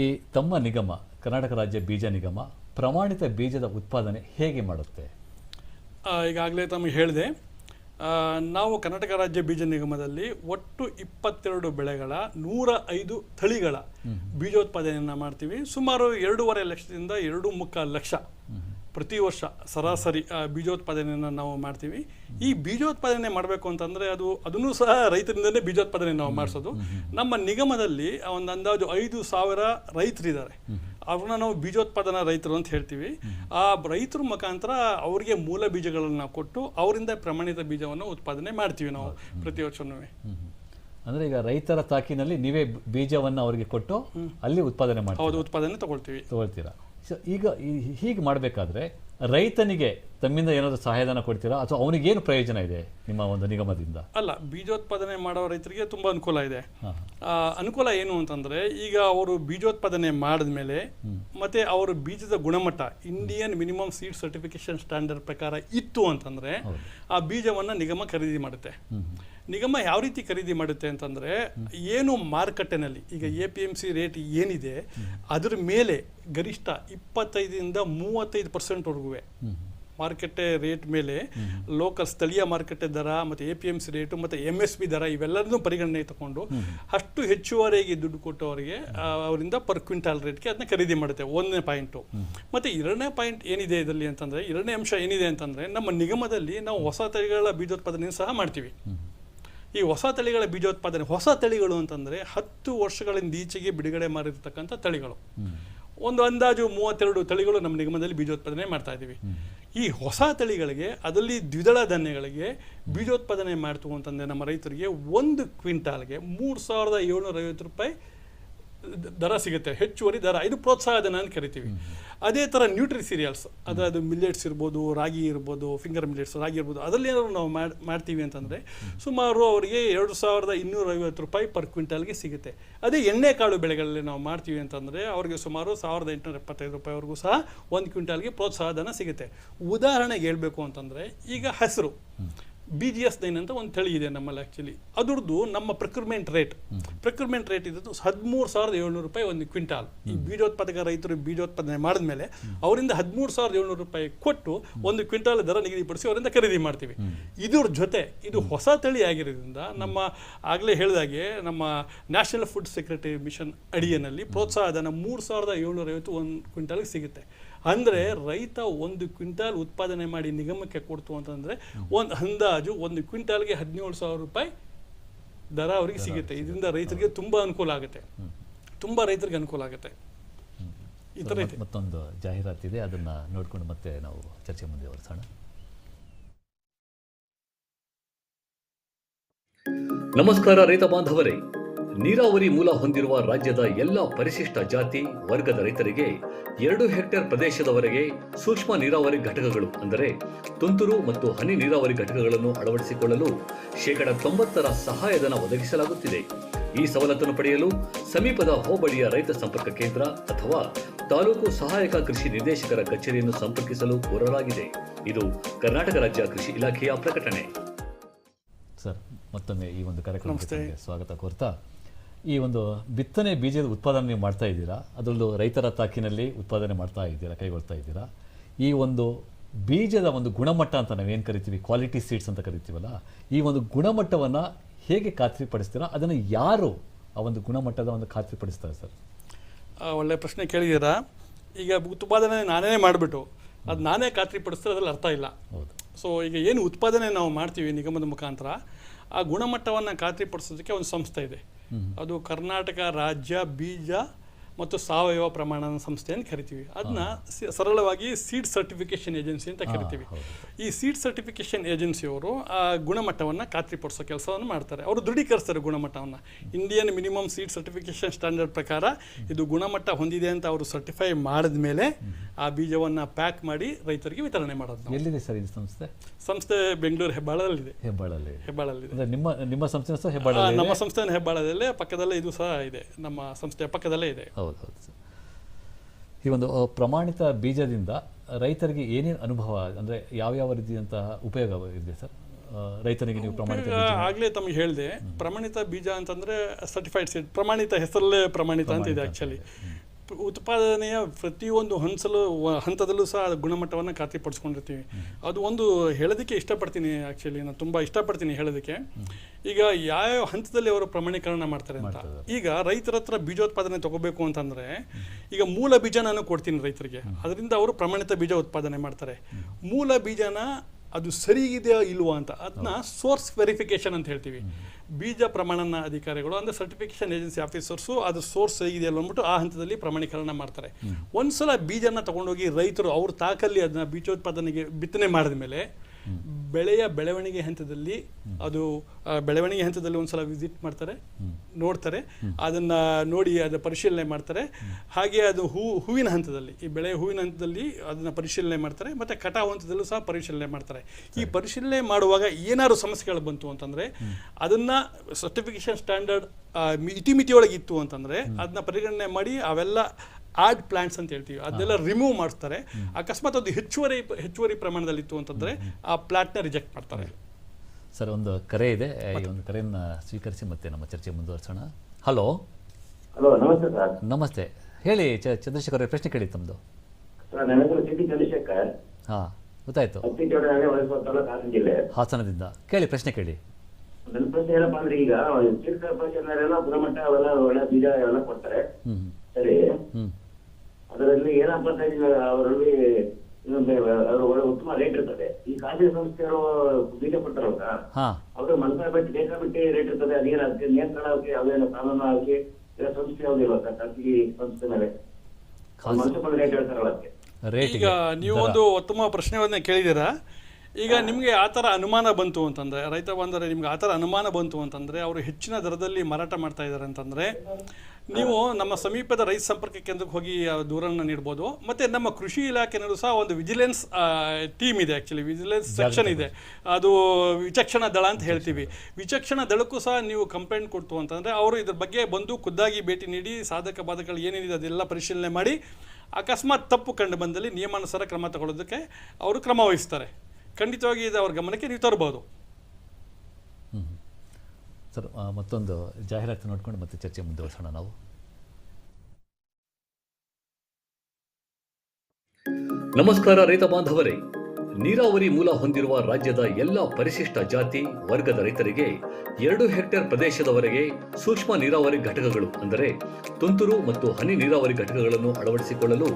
ಈ ತಮ್ಮ ನಿಗಮ ಕರ್ನಾಟಕ ರಾಜ್ಯ ಬೀಜ ನಿಗಮ ಪ್ರಮಾಣಿತ ಬೀಜದ ಉತ್ಪಾದನೆ ಹೇಗೆ ಮಾಡುತ್ತೆ? ಈಗಾಗಲೇ ತಮಗೆ ಹೇಳಿದೆ ನಾವು ಕರ್ನಾಟಕ ರಾಜ್ಯ ಬೀಜ ನಿಗಮದಲ್ಲಿ ಒಟ್ಟು ಇಪ್ಪತ್ತೆರಡು ಬೆಳೆಗಳ ನೂರ ಐದು ತಳಿಗಳ ಬೀಜೋತ್ಪಾದನೆಯನ್ನು ಮಾಡ್ತೀವಿ. ಸುಮಾರು ಎರಡೂವರೆ ಲಕ್ಷದಿಂದ ಎರಡು ಮುಕ್ಕಾಲು ಲಕ್ಷ ಪ್ರತಿ ವರ್ಷ ಸರಾಸರಿ ಬೀಜೋತ್ಪಾದನೆಯನ್ನು ನಾವು ಮಾಡ್ತೀವಿ. ಈ ಬೀಜೋತ್ಪಾದನೆ ಮಾಡಬೇಕು ಅಂತಂದರೆ ಅದು ಅದನ್ನು ಸಹ ರೈತರಿಂದಲೇ ಬೀಜೋತ್ಪಾದನೆ ನಾವು ಮಾಡಿಸೋದು. ನಮ್ಮ ನಿಗಮದಲ್ಲಿ ಒಂದು ಅಂದಾಜು ಐದು ಸಾವಿರ ರೈತರಿದ್ದಾರೆ. ಅವ್ರನ್ನ ನಾವು ಬೀಜೋತ್ಪಾದನಾ ರೈತರು ಅಂತ ಹೇಳ್ತೀವಿ. ಆ ರೈತರ ಮುಖಾಂತರ ಅವರಿಗೆ ಮೂಲ ಬೀಜಗಳನ್ನು ಕೊಟ್ಟು ಅವರಿಂದ ಪ್ರಮಾಣಿತ ಬೀಜವನ್ನು ಉತ್ಪಾದನೆ ಮಾಡ್ತೀವಿ ನಾವು ಪ್ರತಿ ವರ್ಷವೂ ಅಂದರೆ ಈಗ ರೈತರ ತಾಕಿನಲ್ಲಿ ನೀವೇ ಬೀಜವನ್ನು ಅವರಿಗೆ ಕೊಟ್ಟು ಅಲ್ಲಿ ಉತ್ಪಾದನೆ ಮಾಡ್ತೀವಿ ಹೌದು ಉತ್ಪಾದನೆ ತಗೊಳ್ತೀವಿ. ತಗೊಳ್ತೀರಾ? ಈಗ ಹೀಗೆ ಮಾಡಬೇಕಾದ್ರೆ ರೈತನಿಗೆ ತಮ್ಮಿಂದ ಏನಾದರೂ ಸಹಾಯಧನ ಕೊಡ್ತೀರಾ? ಅಥವಾ ಅವನಿಗೇನು ಪ್ರಯೋಜನ ಇದೆ ನಿಮ್ಮ ಒಂದು ನಿಗಮದಿಂದ? ಅಲ್ಲ ಬೀಜೋತ್ಪಾದನೆ ಮಾಡೋ ರೈತರಿಗೆ ತುಂಬ ಅನುಕೂಲ ಇದೆ. ಅನುಕೂಲ ಏನು ಅಂತಂದ್ರೆ ಈಗ ಅವರು ಬೀಜೋತ್ಪಾದನೆ ಮಾಡಿದ್ಮೇಲೆ ಮತ್ತೆ ಅವರ ಬೀಜದ ಗುಣಮಟ್ಟ Indian minimum seed certification standard ಪ್ರಕಾರ ಇತ್ತು ಅಂತಂದ್ರೆ ಆ ಬೀಜವನ್ನ ನಿಗಮ ಖರೀದಿ ಮಾಡುತ್ತೆ. ನಿಗಮ ಯಾವ ರೀತಿ ಖರೀದಿ ಮಾಡುತ್ತೆ ಅಂತಂದ್ರೆ ಏನು ಮಾರುಕಟ್ಟೆನಲ್ಲಿ ಈಗ A P M C rate ಏನಿದೆ ಅದ್ರ ಮೇಲೆ ಗರಿಷ್ಠ ಇಪ್ಪತ್ತೈದರಿಂದ ಮೂವತ್ತೈದು ಪರ್ಸೆಂಟ್ವರೆಗೂ ಮಾರುಕಟ್ಟೆ ರೇಟ್ ಮೇಲೆ ಲೋಕಲ್ ಸ್ಥಳೀಯ ಮಾರುಕಟ್ಟೆ ದರ ಮತ್ತು A P M C rate ಮತ್ತು ಎಂ ಎಸ್ ಪಿ ದರ ಇವೆಲ್ಲರನ್ನೂ ಪರಿಗಣನೆಗೆ ತಗೊಂಡು ಅಷ್ಟು ಹೆಚ್ಚುವರಿಯಾಗಿ ದುಡ್ಡು ಕೊಟ್ಟವರಿಗೆ ಅವರಿಂದ ಪರ್ ಕ್ವಿಂಟಾಲ್ ರೇಟ್ಗೆ ಅದನ್ನ ಖರೀದಿ ಮಾಡುತ್ತೆ ಒಂದನೇ ಪಾಯಿಂಟು ಮತ್ತು ಎರಡನೇ ಪಾಯಿಂಟ್ ಏನಿದೆ ಇದರಲ್ಲಿ ಅಂತಂದರೆ ಎರಡನೇ ಅಂಶ ಏನಿದೆ ಅಂತಂದರೆ ನಮ್ಮ ನಿಗಮದಲ್ಲಿ ನಾವು ಹೊಸ ತಳಿಗಳ ಬೀಜೋತ್ಪಾದನೆ ಸಹ ಮಾಡ್ತೀವಿ. ಈ ಹೊಸ ತಳಿಗಳ ಬೀಜೋತ್ಪಾದನೆ ಹೊಸ ತಳಿಗಳು ಅಂತಂದರೆ ಹತ್ತು ವರ್ಷಗಳಿಂದ ಈಚೆಗೆ ಬಿಡುಗಡೆ ಮಾಡಿರ್ತಕ್ಕಂಥ ತಳಿಗಳು. ಒಂದು ಅಂದಾಜು ಮೂವತ್ತೆರಡು ತಳಿಗಳು ನಮ್ಮ ನಿಗಮದಲ್ಲಿ ಬೀಜೋತ್ಪಾದನೆ ಮಾಡ್ತಾ ಇದ್ದೀವಿ. ಈ ಹೊಸ ತಳಿಗಳಿಗೆ, ಅದರಲ್ಲಿ ದ್ವಿದಳ ಧಾನ್ಯಗಳಿಗೆ ಬೀಜೋತ್ಪಾದನೆ ಮಾಡ್ತು ಅಂತಂದರೆ ನಮ್ಮ ರೈತರಿಗೆ ಒಂದು ಕ್ವಿಂಟಾಲ್ಗೆ ಮೂರು ಸಾವಿರದ ಏಳ್ನೂರ ಐವತ್ತು ರೂಪಾಯಿ ದರ ಸಿಗುತ್ತೆ ಹೆಚ್ಚುವರಿ ದರ ಇದು ಪ್ರೋತ್ಸಾಹ ಧನ ಅಂತ ಕರಿತೀವಿ. ಅದೇ ಥರ ನ್ಯೂಟ್ರಿ ಸೀರಿಯಲ್ಸ್ ಅದರ ಅದು ಮಿಲ್ಲೆಟ್ಸ್ ಇರ್ಬೋದು ರಾಗಿ ಇರ್ಬೋದು ಫಿಂಗರ್ ಮಿಲ್ಲೆಟ್ಸ್ ರಾಗಿ ಇರ್ಬೋದು ಅದರಲ್ಲಿ ಏನಾದ್ರು ನಾವು ಮಾಡಿ ಮಾಡ್ತೀವಿ ಅಂತಂದರೆ ಸುಮಾರು ಅವರಿಗೆ ಎರಡು ಸಾವಿರದ ಇನ್ನೂರೈವತ್ತು ರೂಪಾಯಿ ಪರ್ ಕ್ವಿಂಟಲ್ಗೆ ಸಿಗುತ್ತೆ. ಅದೇ ಎಣ್ಣೆಕಾಳು ಬೆಳೆಗಳಲ್ಲಿ ನಾವು ಮಾಡ್ತೀವಿ ಅಂತಂದರೆ ಅವರಿಗೆ ಸುಮಾರು ಸಾವಿರದ ಎಂಟುನೂರ ಎಪ್ಪತ್ತೈದು ರೂಪಾಯಿವರೆಗೂ ಸಹ ಒಂದು ಕ್ವಿಂಟಲ್ಗೆ ಪ್ರೋತ್ಸಾಹ ಧನ ಸಿಗುತ್ತೆ. ಉದಾಹರಣೆಗೆ ಹೇಳಬೇಕು ಅಂತಂದರೆ ಈಗ ಹೆಸರು. ಬಿ ಜಿ ಎಸ್ ನೈನ್ ಅಂತ ಒಂದು ತಳಿ ಇದೆ ನಮ್ಮಲ್ಲಿ ಆ್ಯಕ್ಚುಲಿ ಅದ್ರದ್ದು ನಮ್ಮ ಪ್ರಕ್ಯೂರ್ಮೆಂಟ್ ರೇಟ್ ಪ್ರಕ್ಯೂರ್ಮೆಂಟ್ ರೇಟ್ ಇದ್ದು ಹದಿಮೂರು ಸಾವಿರದ ಏಳ್ನೂರು ರೂಪಾಯಿ ಒಂದು ಕ್ವಿಂಟಾಲ್. ಈ ಬೀಜೋತ್ಪಾದಕ ರೈತರು ಬೀಜೋತ್ಪಾದನೆ ಮಾಡಿದ್ಮೇಲೆ ಅವರಿಂದ ಹದಿಮೂರು ಸಾವಿರದ ಏಳ್ನೂರು ರೂಪಾಯಿ ಕೊಟ್ಟು ಒಂದು ಕ್ವಿಂಟಾಲ್ ದರ ನಿಗದಿಪಡಿಸಿ ಅವರಿಂದ ಖರೀದಿ ಮಾಡ್ತೀವಿ. ಇದ್ರ ಜೊತೆ ಇದು ಹೊಸ ತಳಿ ಆಗಿರೋದ್ರಿಂದ ನಮ್ಮ ಆಗಲೇ ಹೇಳಿದಾಗೆ ನಮ್ಮ ನ್ಯಾಷನಲ್ ಫುಡ್ ಸೆಕ್ರೆಟರಿ ಮಿಷನ್ ಅಡಿಯಲ್ಲಿ ಪ್ರೋತ್ಸಾಹ ಧನ ಮೂರು ಸಾವಿರದ ಏಳ್ನೂರ ಐವತ್ತು ಒಂದು ಕ್ವಿಂಟಾಲ್ಗೆ ಸಿಗುತ್ತೆ. ಅಂದರೆ ರೈತ ಒಂದು ಕ್ವಿಂಟಾಲ್ ಉತ್ಪಾದನೆ ಮಾಡಿ ನಿಗಮಕ್ಕೆ ಕೊಡ್ತು ಅಂತಂದರೆ ಒಂದು ಅಂದಾಜು ಒಂದು ಕ್ವಿಂಟಾಲ್ಗೆ ಹದಿನೇಳು ಸಾವಿರ ರೂಪಾಯಿ ದರ ಅವರಿಗೆ ಸಿಗುತ್ತೆ. ಇದರಿಂದ ರೈತರಿಗೆ ತುಂಬ ಅನುಕೂಲ ಆಗುತ್ತೆ. ತುಂಬ ರೈತರಿಗೆ ಅನುಕೂಲ ಆಗುತ್ತೆ. ಈ ಥರ ಇದೆ. ಮತ್ತೊಂದು ಜಾಹೀರಾತಿದೆ ಅದನ್ನ ನೋಡ್ಕೊಂಡು ಮತ್ತೆ ನಾವು ಚರ್ಚೆ ಮುಂದೆ ಒರೆಸೋಣ ನಮಸ್ಕಾರ ರೈತ ಬಾಂಧವರೇ. ನೀರಾವರಿ ಮೂಲ ಹೊಂದಿರುವ ರಾಜ್ಯದ ಎಲ್ಲ ಪರಿಶಿಷ್ಟ ಜಾತಿ ವರ್ಗದ ರೈತರಿಗೆ ಎರಡು ಹೆಕ್ಟೇರ್ ಪ್ರದೇಶದವರೆಗೆ ಸೂಕ್ಷ್ಮ ನೀರಾವರಿ ಘಟಕಗಳು ಅಂದರೆ ತುಂತುರು ಮತ್ತು ಹನಿ ನೀರಾವರಿ ಘಟಕಗಳನ್ನು ಅಳವಡಿಸಿಕೊಳ್ಳಲು ಶೇಕಡ ತೊಂಬತ್ತರ ಸಹಾಯಧನ ಒದಗಿಸಲಾಗುತ್ತಿದೆ. ಈ ಸವಲತ್ತನ್ನು ಪಡೆಯಲು ಸಮೀಪದ ಹೋಬಳಿಯ ರೈತ ಸಂಪರ್ಕ ಕೇಂದ್ರ ಅಥವಾ ತಾಲೂಕು ಸಹಾಯಕ ಕೃಷಿ ನಿರ್ದೇಶಕರ ಕಚೇರಿಯನ್ನು ಸಂಪರ್ಕಿಸಲು ಕೋರಲಾಗಿದೆ. ಇದು ಕರ್ನಾಟಕ ರಾಜ್ಯ ಕೃಷಿ ಇಲಾಖೆಯ ಪ್ರಕಟಣೆ. ಸರ್ ಮತ್ತೊಮ್ಮೆ ಈ ಒಂದು ಕಾರ್ಯಕ್ರಮಕ್ಕೆ ಸ್ವಾಗತ ಕೋರ್ತಾ. ಈ ಒಂದು ಬಿತ್ತನೆ ಬೀಜದ ಉತ್ಪಾದನೆ ನೀವು ಮಾಡ್ತಾ ಇದ್ದೀರಾ? ಅದರಲ್ಲೂ ರೈತರ ತಾಕಿನಲ್ಲಿ ಉತ್ಪಾದನೆ ಮಾಡ್ತಾ ಇದ್ದೀರಾ ಕೈಗೊಳ್ತಾ ಇದ್ದೀರಾ? ಈ ಒಂದು ಬೀಜದ ಒಂದು ಗುಣಮಟ್ಟ ಅಂತ ನಾವೇನು ಕರಿತೀವಿ? ಕ್ವಾಲಿಟಿ ಸೀಡ್ಸ್ ಅಂತ ಕರಿತೀವಲ್ಲ? ಈ ಒಂದು ಗುಣಮಟ್ಟವನ್ನು ಹೇಗೆ ಖಾತ್ರಿಪಡಿಸ್ತೀರಾ? ಅದನ್ನು ಯಾರು ಆ ಒಂದು ಗುಣಮಟ್ಟದ ಒಂದು ಖಾತ್ರಿಪಡಿಸ್ತಾರೆ ಸರ್? ಒಳ್ಳೆಯ ಒಳ್ಳೆ ಪ್ರಶ್ನೆ ಕೇಳಿದ್ದೀರಾ? ಈಗ ಉತ್ಪಾದನೆ ನಾನೇ ಮಾಡಿಬಿಟ್ಟು ಅದು ನಾನೇ ಖಾತ್ರಿಪಡಿಸ್ತಾರೆ ಅದ್ರಲ್ಲಿ ಅರ್ಥ ಇಲ್ಲ. ಹೌದು. ಸೊ ಈಗ ಏನು ಉತ್ಪಾದನೆ ನಾವು ಮಾಡ್ತೀವಿ ನಿಗಮದ ಮುಖಾಂತರ ಆ ಗುಣಮಟ್ಟವನ್ನು ಖಾತ್ರಿಪಡಿಸೋದಕ್ಕೆ ಒಂದು ಸಂಸ್ಥೆ ಇದೆ. ಅದು ಕರ್ನಾಟಕ ರಾಜ್ಯ ಬೀಜ ಮತ್ತು ಸಾವಯವ ಪ್ರಮಾಣ ಸಂಸ್ಥೆ ಅಂತ ಕರಿತೀವಿ ಅದನ್ನ ಸರಳವಾಗಿ ಸೀಡ್ ಸರ್ಟಿಫಿಕೇಶನ್ ಏಜೆನ್ಸಿ ಅಂತ ಕರಿತೀವಿ. ಈ ಸೀಡ್ ಸರ್ಟಿಫಿಕೇಶನ್ ಏಜೆನ್ಸಿಯವರು ಆ ಗುಣಮಟ್ಟವನ್ನು ಖಾತ್ರಿಪಡಿಸೋ ಕೆಲಸವನ್ನು ಮಾಡ್ತಾರೆ. ಅವರು ದೃಢೀಕರಿಸ್ತಾರೆ ಗುಣಮಟ್ಟವನ್ನು. Indian minimum seed certification standard ಪ್ರಕಾರ ಇದು ಗುಣಮಟ್ಟ ಹೊಂದಿದೆ ಅಂತ ಅವರು ಸರ್ಟಿಫೈ ಮಾಡಿದ ಮೇಲೆ ಆ ಬೀಜವನ್ನು ಪ್ಯಾಕ್ ಮಾಡಿ ರೈತರಿಗೆ ವಿತರಣೆ ಮಾಡೋದು ಎಲ್ಲಿದೆ ಸರ್ ಇದು ಸಂಸ್ಥೆ? ಸಂಸ್ಥೆ ಬೆಂಗಳೂರು ಹೆಬ್ಬಾಳಲ್ಲಿದೆ ಹೆಬ್ಬಾಳಲ್ಲಿ. ಹೆಬ್ಬಾಳಲ್ಲಿದೆ ಅಂದ್ರೆ ನಿಮ್ಮ ನಿಮ್ಮ ಸಂಸ್ಥೆ ಸಹ ಹೆಬ್ಬಾಳ ನಮ್ಮ ಸಂಸ್ಥೆ ಹೆಬ್ಬಾಳದಲ್ಲೇ ಪಕ್ಕದಲ್ಲೇ ಇದು ಸಹ ಇದೆ. ನಮ್ಮ ಸಂಸ್ಥೆಯ ಪಕ್ಕದಲ್ಲೇ ಇದೆ. ಹೌದು ಹೌದು ಸರ್. ಈ ಒಂದು ಪ್ರಮಾಣಿತ ಬೀಜದಿಂದ ರೈತರಿಗೆ ಏನೇನು ಅನುಭವ ಅಂದರೆ ಯಾವ್ಯಾವ ರೀತಿಯಂತಹ ಉಪಯೋಗ ಇದೆ ಸರ್? ರೈತನಿಗೆ ನೀವು ಪ್ರಮಾಣಿತ ಆಗಲೇ ತಮಗೆ ಹೇಳಿದೆ ಪ್ರಮಾಣಿತ ಬೀಜ ಅಂತಂದ್ರೆ ಸರ್ಟಿಫೈಡ್ ಸೀಡ್ ಪ್ರಮಾಣಿತ ಹೆಸರಲ್ಲೇ ಪ್ರಮಾಣಿತ ಅಂತ ಇದೆ ಆಕ್ಚುಲಿ ಉತ್ಪಾದನೆಯ ಪ್ರತಿಯೊಂದು ಹಂಸಲು ಹಂತದಲ್ಲೂ ಸಹ ಗುಣಮಟ್ಟವನ್ನು ಖಾತ್ರಿಪಡಿಸ್ಕೊಂಡಿರ್ತೀವಿ. ಅದು ಒಂದು ಹೇಳೋದಕ್ಕೆ ಇಷ್ಟಪಡ್ತೀನಿ ಆ್ಯಕ್ಚುಲಿ ನಾನು ತುಂಬ ಇಷ್ಟಪಡ್ತೀನಿ ಹೇಳೋದಕ್ಕೆ. ಈಗ ಯಾವ ಹಂತದಲ್ಲಿ ಅವರು ಪ್ರಮಾಣೀಕರಣ ಮಾಡ್ತಾರೆ ಅಂತ. ಈಗ ರೈತರ ಹತ್ರ ಬೀಜೋತ್ಪಾದನೆ ತಗೋಬೇಕು ಅಂತಂದರೆ ಈಗ ಮೂಲ ಬೀಜ ನಾನು ಕೊಡ್ತೀನಿ ರೈತರಿಗೆ. ಅದರಿಂದ ಅವರು ಪ್ರಮಾಣಿತ ಬೀಜ ಉತ್ಪಾದನೆ ಮಾಡ್ತಾರೆ. ಮೂಲ ಬೀಜನ ಅದು ಸರಿ ಇದೆಯಾ ಇಲ್ವಾ ಅಂತ. ಅದನ್ನ ಸೋರ್ಸ್ ವೆರಿಫಿಕೇಶನ್ ಅಂತ ಹೇಳ್ತೀವಿ. ಬೀಜ ಪ್ರಮಾಣನ ಅಧಿಕಾರಿಗಳು ಅಂದರೆ ಸರ್ಟಿಫಿಕೇಶನ್ ಏಜೆನ್ಸಿ ಆಫೀಸರ್ಸು ಅದು ಸೋರ್ಸ್ ಸರಿಯಿದೆಯಲ್ಲ ಅಂದ್ಬಿಟ್ಟು ಆ ಹಂತದಲ್ಲಿ ಪ್ರಮಾಣೀಕರಣ ಮಾಡ್ತಾರೆ. ಒಂದ್ಸಲ ಬೀಜನ ತಗೊಂಡೋಗಿ ರೈತರು ಅವ್ರ ತಾಕಲ್ಲಿ ಅದನ್ನ ಬೀಜೋತ್ಪಾದನೆಗೆ ಬಿತ್ತನೆ ಮಾಡಿದ ಮೇಲೆ ಬೆಳೆಯ ಬೆಳವಣಿಗೆ ಹಂತದಲ್ಲಿ ಅದು ಬೆಳವಣಿಗೆ ಹಂತದಲ್ಲಿ ಒಂದ್ಸಲ ವಿಸಿಟ್ ಮಾಡ್ತಾರೆ ನೋಡ್ತಾರೆ ಅದನ್ನ ನೋಡಿ ಅದರ ಪರಿಶೀಲನೆ ಮಾಡ್ತಾರೆ. ಹಾಗೆ ಅದು ಹೂ ಹೂವಿನ ಹಂತದಲ್ಲಿ ಈ ಬೆಳೆ ಹೂವಿನ ಹಂತದಲ್ಲಿ ಅದನ್ನ ಪರಿಶೀಲನೆ ಮಾಡ್ತಾರೆ ಮತ್ತೆ ಕಟಾವು ಹಂತದಲ್ಲೂ ಸಹ ಪರಿಶೀಲನೆ ಮಾಡ್ತಾರೆ. ಈ ಪರಿಶೀಲನೆ ಮಾಡುವಾಗ ಏನಾದ್ರು ಸಮಸ್ಯೆಗಳು ಬಂತು ಅಂತಂದ್ರೆ ಅದನ್ನ ಸರ್ಟಿಫಿಕೇಶನ್ ಸ್ಟ್ಯಾಂಡರ್ಡ್ ಇತಿಮಿತಿಯೊಳಗೆ ಇತ್ತು ಅಂತಂದ್ರೆ ಅದನ್ನ ಪರಿಗಣನೆ ಮಾಡಿ ಅವೆಲ್ಲ ಆಡ್ ಪ್ಲಾಂಟ್ಸ್ ಅಂತ ಹೇಳ್ತೀವಿ. ಅದನ್ನೆಲ್ಲ ರಿಮೂವ್ ಮಾಡ್ತಾರೆ. ಅಕಸ್ಮಾತ್ ಅದು ಹೆಚ್ಚುವರಿ ಹೆಚ್ಚುವರಿ ಪ್ರಮಾಣದಲ್ಲಿ ಇತ್ತು ಅಂತಂದ್ರೆ ಆ ಪ್ಲಾಂಟ್ನ ರಿಜೆಕ್ಟ್ ಮಾಡ್ತಾರೆ. ಸರ್ ಒಂದು ಕರೆ ಇದೆ. ಈ ಒಂದು ಕರೆಯನ್ನು ಸ್ವೀಕರಿಸಿ ಮತ್ತೆ ನಮ್ಮ ಚರ್ಚೆ ಮುಂದುವರಿಸೋಣ. ಹಲೋ ಹಲೋ ನಮಸ್ತೆ ಸರ್ ನಮಸ್ತೆ. ಹೇಳಿ ಚಂದ್ರಶೇಖರ್ ಅವರೇ ಪ್ರಶ್ನೆ ಕೇಳಿ ತಮ್ಮದು ಸರ್ ನನ್ನ ಹೆಸರು ಸಿಟಿ ಚಂದ್ರಶೇಖರ್. ಹಾಂ ಗೊತ್ತಾಯ್ತು. ಜಿಲ್ಲೆ. ಹಾಸನದಿಂದ. ಕೇಳಿ ಪ್ರಶ್ನೆ ಕೇಳಿ. ನನ್ನ ಪ್ರಶ್ನೆ ಏನಪ್ಪಾ ಅಂದ್ರೆ ಈಗ ಚಿಕ್ಕ ಗುಣಮಟ್ಟ ಅವೆಲ್ಲ ಒಳ್ಳೆ ಬೀಜ ಎಲ್ಲ ಕೊಡ್ತಾರೆ. ಸರಿ. ಅದರಲ್ಲಿ ಏನಪ್ಪಾ ಅಂತ ಈಗ ಅವರಲ್ಲಿ ಅವ್ರು ಒಳ್ಳೆ ಉತ್ತಮ ರೇಟ್ ಇರ್ತದೆ. ಈ ಖಾಸಗಿ ಸಂಸ್ಥೆಯವರು ಬೀಜ ಕೊಡ್ತಾರಲ್ಲ ಹಾಂ. ಅವ್ರಿಗೆ ಮನಸ್ಸ ಬಿಟ್ಟು ಬೇಕಾಬಿಟ್ಟು ರೇಟ್ ಇರ್ತದೆ ಅದೇನು ಅದಕ್ಕೆ ನಿಯಂತ್ರಣ ಆಗಲಿ ಅದೇನು ಕಾನೂನು ಆಗಲಿ ಇಲ್ಲ ಸಂಸ್ಥೆ ಯಾವುದಿಲ್ಲ ಸರ್ ಖಾಸಗಿ ಸಂಸ್ಥೆ ಮೇಲೆ? ಬಂದ ರೇಟ್ ಹೇಳ್ತಾರಲ್ಲ ಅದಕ್ಕೆ. ಈಗ ನೀವು ಒಂದು ಉತ್ತಮ ಪ್ರಶ್ನೆಯನ್ನ ಕೇಳಿದ್ದೀರಾ? ಈಗ ನಿಮಗೆ ಆ ಥರ ಅನುಮಾನ ಬಂತು ಅಂತಂದರೆ ರೈತ ಬಂದರೆ ನಿಮ್ಗೆ ಆ ಥರ ಅನುಮಾನ ಬಂತು ಅಂತಂದರೆ ಅವರು ಹೆಚ್ಚಿನ ದರದಲ್ಲಿ ಮಾರಾಟ ಮಾಡ್ತಾ ಇದ್ದಾರೆ ಅಂತಂದರೆ ನೀವು ನಮ್ಮ ಸಮೀಪದ ರೈತ ಸಂಪರ್ಕ ಕೇಂದ್ರಕ್ಕೆ ಹೋಗಿ ದೂರನ್ನು ನೀಡ್ಬೋದು. ಮತ್ತು ನಮ್ಮ ಕೃಷಿ ಇಲಾಖೆನಲ್ಲೂ ಸಹ ಒಂದು ವಿಜಿಲೆನ್ಸ್ ಟೀಮ್ ಇದೆ ಆ್ಯಕ್ಚುಲಿ ವಿಜಿಲೆನ್ಸ್ ಸೆಕ್ಷನ್ ಇದೆ. ಅದು ವಿಚಕ್ಷಣ ದಳ ಅಂತ ಹೇಳ್ತೀವಿ. ವಿಚಕ್ಷಣ ದಳಕ್ಕೂ ಸಹ ನೀವು ಕಂಪ್ಲೇಂಟ್ ಕೊಡ್ತು ಅಂತಂದರೆ ಅವರು ಇದ್ರ ಬಗ್ಗೆ ಬಂದು ಖುದ್ದಾಗಿ ಭೇಟಿ ನೀಡಿ ಸಾಧಕ ಬಾಧಕಗಳು ಏನೇನಿದೆ ಅದೆಲ್ಲ ಪರಿಶೀಲನೆ ಮಾಡಿ ಅಕಸ್ಮಾತ್ ತಪ್ಪು ಕಂಡು ಬಂದಲ್ಲಿ ನಿಯಮಾನುಸಾರ ಕ್ರಮ ತಗೊಳ್ಳೋದಕ್ಕೆ ಅವರು ಕ್ರಮ ವಹಿಸ್ತಾರೆ. ಖಂಡಿತವಾಗಿ ಇದು ಅವ್ರ ಗಮನಕ್ಕೆ ನೀವು ತರಬಹುದು. ಸರ್ ಮತ್ತೊಂದು ಜಾಹೀರಾತು ನೋಡ್ಕೊಂಡು ಮತ್ತೆ ಚರ್ಚೆ ಮುಂದುವರಿಸೋಣ ನಾವು. ನಮಸ್ಕಾರ ರೈತ ಬಾಂಧವರೇ. ನೀರಾವರಿ ಮೂಲ ಹೊಂದಿರುವ ರಾಜ್ಯದ ಎಲ್ಲ ಪರಿಶಿಷ್ಟ ಜಾತಿ ವರ್ಗದ ರೈತರಿಗೆ ಎರಡು ಹೆಕ್ಟೇರ್ ಪ್ರದೇಶದವರೆಗೆ ಸೂಕ್ಷ್ಮ ನೀರಾವರಿ ಘಟಕಗಳು ಅಂದರೆ ತುಂತುರು ಮತ್ತು ಹನಿ ನೀರಾವರಿ ಘಟಕಗಳನ್ನು ಅಳವಡಿಸಿಕೊಳ್ಳಲು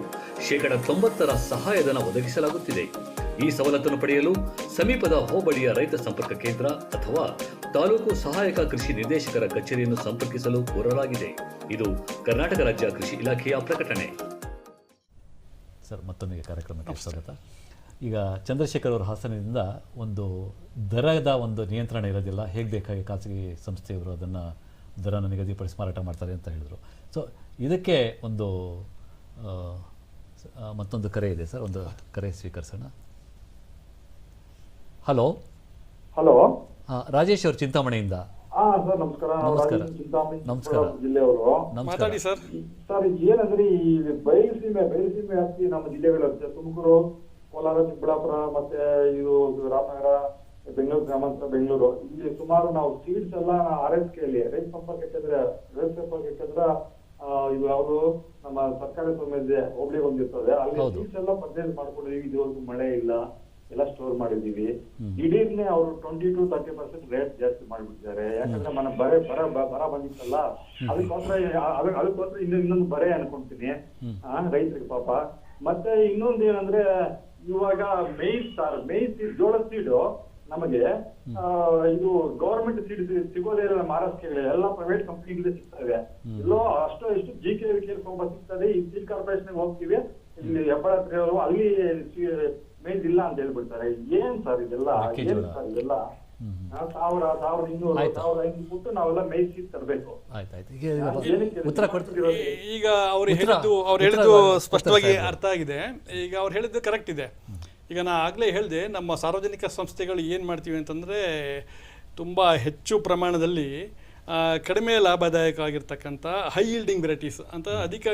ಶೇಕಡ ತೊಂಬತ್ತರ ಸಹಾಯಧನ ಒದಗಿಸಲಾಗುತ್ತಿದೆ. ಈ ಸವಲತ್ತನ್ನು ಪಡೆಯಲು ಸಮೀಪದ ಹೋಬಳಿಯ ರೈತ ಸಂಪರ್ಕ ಕೇಂದ್ರ ಅಥವಾ ತಾಲೂಕು ಸಹಾಯಕ ಕೃಷಿ ನಿರ್ದೇಶಕರ ಕಚೇರಿಯನ್ನು ಸಂಪರ್ಕಿಸಲು ಕೋರಲಾಗಿದೆ. ಇದು ಕರ್ನಾಟಕ ರಾಜ್ಯ ಕೃಷಿ ಇಲಾಖೆಯ ಪ್ರಕಟಣೆ. ಸರ್ ಮತ್ತೊಮ್ಮೆ ಕಾರ್ಯಕ್ರಮಕ್ಕೆ ಸ್ವಾಗತ. ಈಗ ಚಂದ್ರಶೇಖರ್ ಅವರ ಹಾಸನದಿಂದ ಒಂದು ದರದ ಒಂದು ನಿಯಂತ್ರಣ ಇರೋದಿಲ್ಲ. ಹೇಗೆ ಬೇಕಾಗಿ ಖಾಸಗಿ ಸಂಸ್ಥೆಯವರು ಅದನ್ನು ದರನ ನಿಗದಿಪಡಿಸಿ ಮಾರಾಟ ಮಾಡ್ತಾರೆ ಅಂತ ಹೇಳಿದರು. ಸೊ ಇದಕ್ಕೆ ಒಂದು ಮತ್ತೊಂದು ಕರೆ ಇದೆ ಸರ್. ಒಂದು ಕರೆ ಸ್ವೀಕರಿಸೋಣ. ಹಲೋ. ಹಲೋ. ರಾಜೇಶ್ ಅವರು ಚಿಂತಾಮಣಿಯಿಂದ. ಹಾ ಸರ್ ನಮಸ್ಕಾರ. ನಮಸ್ಕಾರ. ರಾಜೇಶ್ ಚಿಂತಾಮಣಿ ನಮಸ್ಕಾರ. ಚಿಕ್ಕಬಳ್ಳಾಪುರ ಜಿಲ್ಲೆಯವರು. ನಮಸ್ಕಾರ. ಮಾತಾಡಿ ಸರ್. ಸರ್ ಏನಂದ್ರೆ ಈ ಬಯಲುಸೀಮೆ ಬಯಲುಸೀಮೆ ವ್ಯಾಪ್ತಿ ನಮ್ಮ ಜಿಲ್ಲೆಗಳು ತುಮಕೂರು ಕೋಲಾರ ಚಿಕ್ಕಬಳ್ಳಾಪುರ ಮತ್ತೆ ಇದು ರಾಮನಗರ ಬೆಂಗಳೂರು ಗ್ರಾಮಾಂತರ ಬೆಂಗಳೂರು. ಇಲ್ಲಿ ಸುಮಾರು ನಾವು ಸೀಟ್ಸ್ ಎಲ್ಲ ಆರ್ ಎಸ್ ಕೆ ಅಲ್ಲಿ ರೈತ ಸಂಪರ್ಕ ಕೇಂದ್ರ ರೈತ ಸಂಪರ್ಕ ಕೇಂದ್ರ ಆ, ಇದು ಯಾವುದು ನಮ್ಮ ಸರ್ಕಾರಿ ಸ್ವಾಮ್ಯದ ಇದೆ ಹೋಬಳಿ ಹೊಂದಿರ್ತದೆ ಅಲ್ಲಿ ಹೌದು. ಸೀಡ್ಸ್ ಎಲ್ಲ ಪರ್ಚೇಸ್ ಮಾಡ್ಕೊಂಡಿದೀವಿ ಇದುವರೆಗೂ ಮಳೆ ಇಲ್ಲ. ಎಲ್ಲ ಸ್ಟೋರ್ ಮಾಡಿದೀವಿ ದಿಢೀರ್ನೆ ಅವರು twenty to thirty percent rate ಜಾಸ್ತಿ ಮಾಡಿಬಿಟ್ಟಿದ್ದಾರೆ. ಯಾಕಂದ್ರೆ ಮನೆ ಬರೆ ಬರ ಬರ ಬಂದಿತ್ತಲ್ಲ? ಅದಕ್ಕೋಸ್ಕರ ಅದ- ಅದಕ್ಕೋಸ್ಕರ ಇನ್ನೊಂದು ಇನ್ನೊಂದು ಬರೆ ಅನ್ಕೊಂತೀನಿ. ಹಾ ರೈತರಿಗೆ ಪಾಪ. ಮತ್ತೆ ಇನ್ನೊಂದು ಏನಂದ್ರೆ ಇವಾಗ ಮೇಯ್ಸ್ ಸರ್ ಮೇಯ್ಸ್ ಜೋಳ ಸೀಡು ನಮಗೆ ಆ, ಇದು ಗವರ್ಮೆಂಟ್ ಸೀಡ್ ಸಿಗೋದೇ ಇಲ್ಲ ಮಹಾರಾಷ್ಟ್ರಗಳಿಗೆ ಎಲ್ಲ ಪ್ರೈವೇಟ್ ಕಂಪ್ನಿಗಳೇ ಸಿಗ್ತವೆ ಎಲ್ಲೋ ಅಷ್ಟೋ ಇಷ್ಟು ಜಿ ಕೆ ವಿ ಕೆ ಸಿಗ್ತದೆ ಈ ಸೀಡ್ ಕಾರ್ಪೊರೇಷನ್ ಹೋಗ್ತೀವಿ. ಇಲ್ಲಿ ಹೆಬ್ಬಳ ಅಲ್ಲಿ ಮೇಯ್ಸ್ ಇಲ್ಲ ಅಂತ ಹೇಳ್ಬಿಡ್ತಾರೆ. ಏನ್ ಸರ್ ಇದೆಲ್ಲ? ಏನ್ ಸರ್ ಇದೆಲ್ಲ? ಆ, ಸಾವಿರ ಸಾವಿರದ ಇನ್ನೂರು ಆಯ್ತು. ಸಾವಿರದ ಐನೂರು ಕೊಟ್ಟು ನಾವೆಲ್ಲ ಮೇಯ್ಸ್ ತರಬೇಕು. ಈಗ ಈಗ ಉತ್ತರ ಕೊಡ್ತೀವಿ ಈಗ ಅವ್ರು ಹೇಳಿದ್ದು ಅವ್ರು ಹೇಳಿದ್ದು ಸ್ಪಷ್ಟವಾಗಿ ಅರ್ಥ ಆಗಿದೆ. ಈಗ ಅವ್ರು ಹೇಳಿದ್ದು ಕರೆಕ್ಟ್ ಇದೆ. ಈಗ ನಾ ಆಗ್ಲೇ ಹೇಳಿದೆ ನಮ್ಮ ಸಾರ್ವಜನಿಕ ಸಂಸ್ಥೆಗಳು ಏನು ಮಾಡ್ತೀವಿ ಅಂತಂದ್ರೆ ತುಂಬಾ ಹೆಚ್ಚು ಪ್ರಮಾಣದಲ್ಲಿ ಕಡಿಮೆ ಲಾಭದಾಯಕವಾಗಿರ್ತಕ್ಕಂಥ ಹೈ ಈಲ್ಡಿಂಗ್ ವೆರೈಟೀಸ್ ಅಂತ ಅಧಿಕ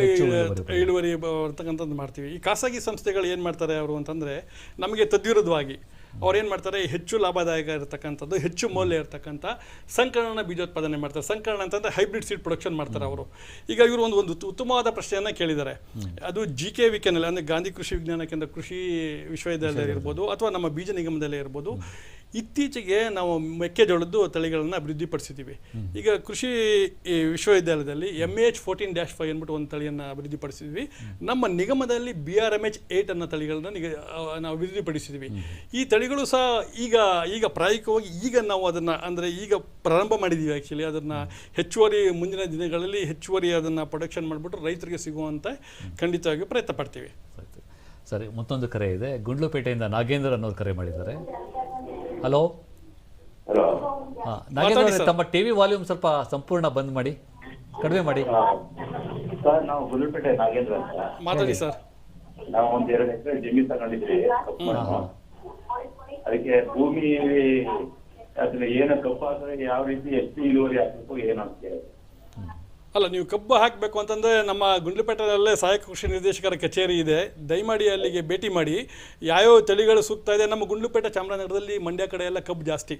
ಇಳುವರಿ ಬರ್ತಕ್ಕಂಥದ್ದು ಮಾಡ್ತೀವಿ. ಈ ಖಾಸಗಿ ಸಂಸ್ಥೆಗಳು ಏನು ಮಾಡ್ತಾರೆ ಅವರು ಅಂತಂದರೆ ನಮಗೆ ತದ್ವಿರುದ್ಧವಾಗಿ ಅವ್ರು ಏನು ಮಾಡ್ತಾರೆ ಹೆಚ್ಚು ಲಾಭದಾಯಕ ಇರತಕ್ಕಂಥದ್ದು ಹೆಚ್ಚು ಮೌಲ್ಯ ಇರತಕ್ಕಂಥ ಸಂಕಲನ ಬೀಜೋತ್ಪಾದನೆ ಮಾಡ್ತಾರೆ. ಸಂಕಲನ ಅಂತಂದರೆ ಹೈಬ್ರಿಡ್ ಸೀಡ್ ಪ್ರೊಡಕ್ಷನ್ ಮಾಡ್ತಾರೆ ಅವರು. ಈಗ ಇವರು ಒಂದು ಒಂದು ಉತ್- ಉತ್ತಮವಾದ ಪ್ರಶ್ನೆಯನ್ನು ಕೇಳಿದ್ದಾರೆ. ಅದು ಜಿ ಕೆ ವಿ ಕೆನಲ್ಲಿ ಅಂದರೆ ಗಾಂಧಿ ಕೃಷಿ ವಿಜ್ಞಾನ ಕೇಂದ್ರ ಕೃಷಿ ವಿಶ್ವವಿದ್ಯಾಲಯದಲ್ಲಿ ಇರ್ಬೋದು ಅಥವಾ ನಮ್ಮ ಬೀಜ ನಿಗಮದಲ್ಲೇ ಇರ್ಬೋದು ಇತ್ತೀಚೆಗೆ ನಾವು ಮೆಕ್ಕೆಜೋಳದ್ದು ತಳಿಗಳನ್ನು ಅಭಿವೃದ್ಧಿಪಡಿಸಿದ್ದೀವಿ. ಈಗ ಕೃಷಿ ವಿಶ್ವವಿದ್ಯಾಲಯದಲ್ಲಿ M H fourteen dash five ಅಂದ್ಬಿಟ್ಟು ಒಂದು ತಳಿಯನ್ನು ಅಭಿವೃದ್ಧಿಪಡಿಸಿದ್ವಿ ನಮ್ಮ ನಿಗಮದಲ್ಲಿ B R M H eight ಅನ್ನೋ ತಳಿಗಳನ್ನ ನಾವು ಅಭಿವೃದ್ಧಿಪಡಿಸಿದ್ವಿ ಈ ತಳಿಗಳು ಸಹ ಈಗ ಈಗ ಪ್ರಾಯೋಗಿಕವಾಗಿ ಈಗ ನಾವು ಅದನ್ನು ಅಂದರೆ ಈಗ ಪ್ರಾರಂಭ ಮಾಡಿದ್ದೀವಿ ಆ್ಯಕ್ಚುಲಿ ಅದನ್ನು ಹೆಚ್ಚುವರಿ ಮುಂದಿನ ದಿನಗಳಲ್ಲಿ ಹೆಚ್ಚುವರಿ ಅದನ್ನು ಪ್ರೊಡಕ್ಷನ್ ಮಾಡಿಬಿಟ್ಟು ರೈತರಿಗೆ ಸಿಗುವಂತೆ ಖಂಡಿತವಾಗಿ ಪ್ರಯತ್ನ ಪಡ್ತೀವಿ. ಸರಿ ಮತ್ತೊಂದು ಕರೆ ಇದೆ. ಗುಂಡ್ಲುಪೇಟೆಯಿಂದ ನಾಗೇಂದ್ರ ಅನ್ನೋರು ಕರೆ ಮಾಡಿದ್ದಾರೆ. ಹಲೋ ಹಾಂ ನಾಗೇಂದ್ರ. ತಮ್ಮ ಟಿವಿ ವಾಲ್ಯೂಮ್ ಸ್ವಲ್ಪ ಸಂಪೂರ್ಣ ಬಂದ್ ಮಾಡಿ. ಕಡಿಮೆ ಮಾಡಿ. ಸರ್ ನಾವು ಗುಂಡ್ಲುಪೇಟೆ ನಾಗೇಂದ್ರ ಅಂತ. ಮಾತಾಡಿ ಸರ್. ನಾವು ಒಂದ್ ಎರಡು ಎಕರೆ ಜಮೀನು ತಗೊಂಡಿದ್ವಿ. ಅದಕ್ಕೆ ಭೂಮಿ ಅದನ್ನ ಏನು ಕಪ್ಪು ಹಾಕಿದ್ರೆ ಯಾವ ರೀತಿ ಎಷ್ಟು ಇಳುವರಿ ಆಗ್ಬೇಕು ಏನು ಅಂತ ಕೇಳಿ. ಅಲ್ಲ ನೀವು ಕಬ್ಬು ಹಾಕಬೇಕು ಅಂತಂದರೆ ನಮ್ಮ ಗುಂಡ್ಲುಪೇಟೆನಲ್ಲೇ ಸಹಾಯಕ ಕೃಷಿ ನಿರ್ದೇಶಕರ ಕಚೇರಿ ಇದೆ. ದಯಮಾಡಿ ಅಲ್ಲಿಗೆ ಭೇಟಿ ಮಾಡಿ ಯಾವ್ಯಾವ ತಳಿಗಳು ಸೂಕ್ತ ಇದೆ. ನಮ್ಮ ಗುಂಡ್ಲುಪೇಟೆ ಚಾಮರಾಜನಗರದಲ್ಲಿ ಮಂಡ್ಯ ಕಡೆ ಎಲ್ಲ ಕಬ್ಬು ಜಾಸ್ತಿ.